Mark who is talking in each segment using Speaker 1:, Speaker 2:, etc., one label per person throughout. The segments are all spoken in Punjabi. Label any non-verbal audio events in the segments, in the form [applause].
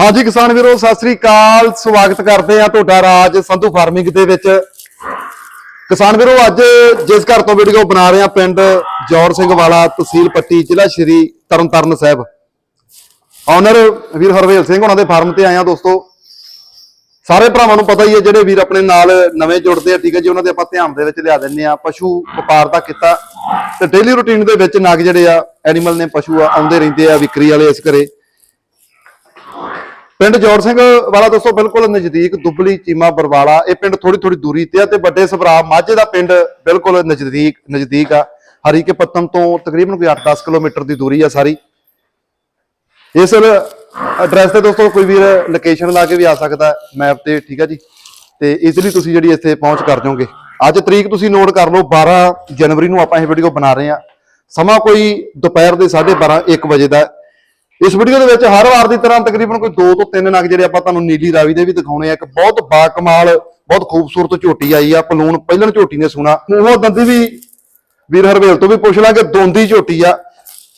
Speaker 1: ਹਾਂਜੀ, ਕਿਸਾਨ ਵੀਰੋ, ਸਤਿ ਸ੍ਰੀ ਅਕਾਲ। ਸਵਾਗਤ ਕਰਦੇ ਆ ਤੁਹਾਡਾ ਰਾਜ ਸੰਧੂ ਫਾਰਮਿੰਗ ਦੇ ਵਿੱਚ। ਕਿਸਾਨ ਵੀਰੋ, ਅੱਜ ਜਿਸ ਘਰ ਤੋਂ ਵੀਡੀਓ ਬਣਾ ਰਹੇ ਆ ਪਿੰਡ ਜੌਰ ਸਿੰਘ ਵਾਲਾ, ਤਹਿਸੀਲ ਪੱਟੀ, ਜ਼ਿਲ੍ਹਾ ਸ਼੍ਰੀ ਤਰਨਤਾਰਨ ਸਾਹਿਬ। ਓਨਰ ਵੀਰ ਹਰਵੇਲ ਸਿੰਘ ਉਹਨਾਂ ਦੇ ਫਾਰਮ ਤੇ ਆਏ ਆ ਦੋਸਤੋ। ਸਾਰੇ ਭਰਾਵਾਂ ਨੂੰ ਪਤਾ ਹੀ ਹੈ, ਜਿਹੜੇ ਵੀਰ ਆਪਣੇ ਨਾਲ ਨਵੇਂ ਜੁੜਦੇ ਆ, ਠੀਕ ਹੈ ਜੀ, ਉਹਨਾਂ ਦੇ ਆਪਾਂ ਧਿਆਨ ਦੇ ਵਿੱਚ ਲਿਆ ਦਿੰਨੇ ਆ ਪਸ਼ੂ ਵਪਾਰ ਦਾ ਕੀਤਾ। ਤੇ ਡੇਲੀ ਰੁਟੀਨ ਦੇ ਵਿੱਚ ਨਗ ਜਿਹੜੇ ਆ ਐਨੀਮਲ ਨੇ ਪਸ਼ੂ ਆ, ਆਉਂਦੇ ਰਹਿੰਦੇ ਆ, ਵਿਕਰੀ ਵਾਲੇ ਇਸ ਘਰੇ। ਪਿੰਡ ਜੋੜ ਸਿੰਘ ਵਾਲਾ ਦੋਸਤੋ, ਬਿਲਕੁਲ ਨਜ਼ਦੀਕ ਦੁੱਬਲੀ, ਚੀਮਾ, ਬਰਵਾਲਾ, ਇਹ ਪਿੰਡ ਥੋੜੀ ਥੋੜੀ ਦੂਰੀ ਤੇ ਆ ਤੇ ਵੱਡੇ ਸਭਰਾ ਮਾਝੇ ਦਾ ਪਿੰਡ ਬਿਲਕੁਲ ਨਜ਼ਦੀਕ ਨਜ਼ਦੀਕ ਆ। ਹਰੀਕੇ ਪੱਤਨ ਤੋਂ ਤਕਰੀਬਨ ਕੋਈ 8-10 ਕਿਲੋਮੀਟਰ ਦੀ ਦੂਰੀ ਆ ਸਾਰੀ। ਇਸ ਐਡਰੈਸ ਤੇ ਦੋਸਤੋ, ਕੋਈ ਵੀਰ ਲੋਕੇਸ਼ਨ ਲਾ ਕੇ ਵੀ ਆ ਸਕਦਾ ਮੈਪ ਤੇ, ਠੀਕ ਆ ਜੀ? ਤੇ ਇਜ਼ੀਲੀ ਤੁਸੀਂ ਜਿਹੜੀ ਇੱਥੇ ਪਹੁੰਚ ਕਰ ਜਾਓਗੇ। ਅੱਜ ਤਰੀਕ ਤੁਸੀਂ ਨੋਟ ਕਰ ਲਓ 12 ਜਨਵਰੀ ਨੂੰ ਆਪਾਂ ਇਹ ਵੀਡੀਓ ਬਣਾ ਰਹੇ ਆ ਸਮਾਂ ਕੋਈ ਦੁਪਹਿਰ ਦੇ 12:30 1 ਵਜੇ ਦਾ ਇਸ ਵੀਡੀਓ ਦੇ ਵਿੱਚ ਹਰ ਵਾਰ ਦੀ ਤਰ੍ਹਾਂ ਤਕਰੀਬਨ ਕੋਈ 2 ਤੋਂ 3 ਨਗ ਜਿਹੜੇ ਆਪਾਂ ਤੁਹਾਨੂੰ ਨੀਲੀ ਰਾਵੀ ਦੇ ਵੀ ਦਿਖਾਉਣੇ ਆ। ਇੱਕ ਬਹੁਤ ਬਾ ਕਮਾਲ ਬਹੁਤ ਖੂਬਸੂਰਤ ਝੋਟੀ ਆਈ ਆ, ਪਲੂਣ ਪਹਿਲਣ ਝੋਟੀ ਨੇ ਸੁਣਾ। ਉਹ ਦੰਦੀ ਵੀ ਵੀਰ ਹਰਵੇਲ ਤੋਂ ਵੀ ਪੁੱਛ ਲਾਂਗੇ, ਦੋਂਦੀ ਝੋਟੀ ਆ।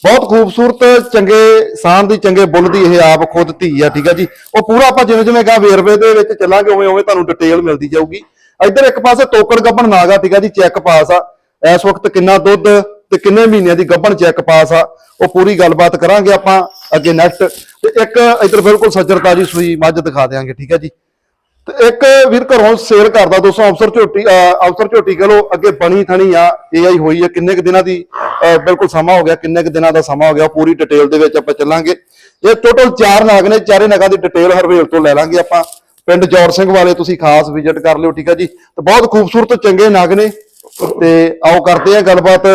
Speaker 1: ਬਹੁਤ ਖੂਬਸੂਰਤ, ਚੰਗੇ ਸਾਨ ਦੀ, ਚੰਗੇ ਬੁੱਲ ਦੀ ਇਹ ਆਪ ਖੁਦ ਧੀ ਆ, ਠੀਕ ਆ ਜੀ। ਉਹ ਪੂਰਾ ਆਪਾਂ ਜਿਵੇਂ ਜਿਵੇਂ ਕਹਾਂ ਵੇਰਵੇ ਦੇ ਵਿੱਚ ਚੱਲਾਂਗੇ, ਉਵੇਂ ਉਵੇਂ ਤੁਹਾਨੂੰ ਡਿਟੇਲ ਮਿਲਦੀ ਜਾਊਗੀ। ਇੱਧਰ ਇੱਕ ਪਾਸੇ ਤੋਕੜ ਗੱਬਣ ਨਾਗਾ, ਠੀਕ ਆ ਜੀ ਚੈੱਕ ਪਾਸ ਆ। ਇਸ ਵਕਤ ਕਿੰਨਾ ਦੁੱਧ ਤੇ ਕਿੰਨੇ ਮਹੀਨਿਆਂ ਦੀ ਗੱਬਣ ਚੈੱਕ ਪਾਸ ਆ। ਉਹ ਪੂਰੀ ਗੱਲਬਾਤ ਕਰਾਂਗੇ ਆਪਾਂ। ਅੱਗੇ ਨੈਕਸਟ ਤੇ ਇੱਕ ਇੱਧਰ ਬਿਲਕੁਲ ਸੱਜਰਤਾ ਜੀ, ਸੂਈ ਮੱਝ ਦਿਖਾ ਦਿਆਂਗੇ, ਠੀਕ ਹੈ ਜੀ। ਤੇ ਇੱਕ ਵੀਰ ਘਰੋਂ ਸੇਲ ਕਰਦਾ ਦੋਸਤੋ ਅਫਸਰ ਝੋਟੀ, ਅਹ ਅਫਸਰ ਝੋਟੀ ਕਹ ਲੋ ਅੱਗੇ ਬਣੀ ਥਣੀ ਆ ਏਆਈ ਹੋਈ ਆ, ਕਿੰਨੇ ਕੁ ਦਿਨਾਂ ਦੀ ਬਿਲਕੁਲ ਸਮਾਂ ਹੋ ਗਿਆ, ਕਿੰਨੇ ਕੁ ਦਿਨਾਂ ਦਾ ਸਮਾਂ ਹੋ ਗਿਆ ਉਹ ਪੂਰੀ ਡਿਟੇਲ ਦੇ ਵਿੱਚ ਆਪਾਂ ਚੱਲਾਂਗੇ। ਇਹ ਟੋਟਲ ਚਾਰ ਨਾਗ ਨੇ, ਚਾਰੇ ਨਗਾਂ ਦੀ ਡਿਟੇਲ ਹਰਵੇਲ ਤੋਂ ਲੈ ਲਾਂਗੇ ਆਪਾਂ। ਪਿੰਡ ਜੌਰ ਸਿੰਘ ਵਾਲੇ ਤੁਸੀਂ ਖਾਸ ਵਿਜ਼ਿਟ ਕਰ ਲਿਓ, ਠੀਕ ਆ ਜੀ। ਤੇ ਬਹੁਤ ਖੂਬਸੂਰਤ, ਚੰਗੇ ਨਾਗ ਨੇ। ਤੇ ਆਓ ਕਰਦੇ ਆ ਗੱਲਬਾਤ,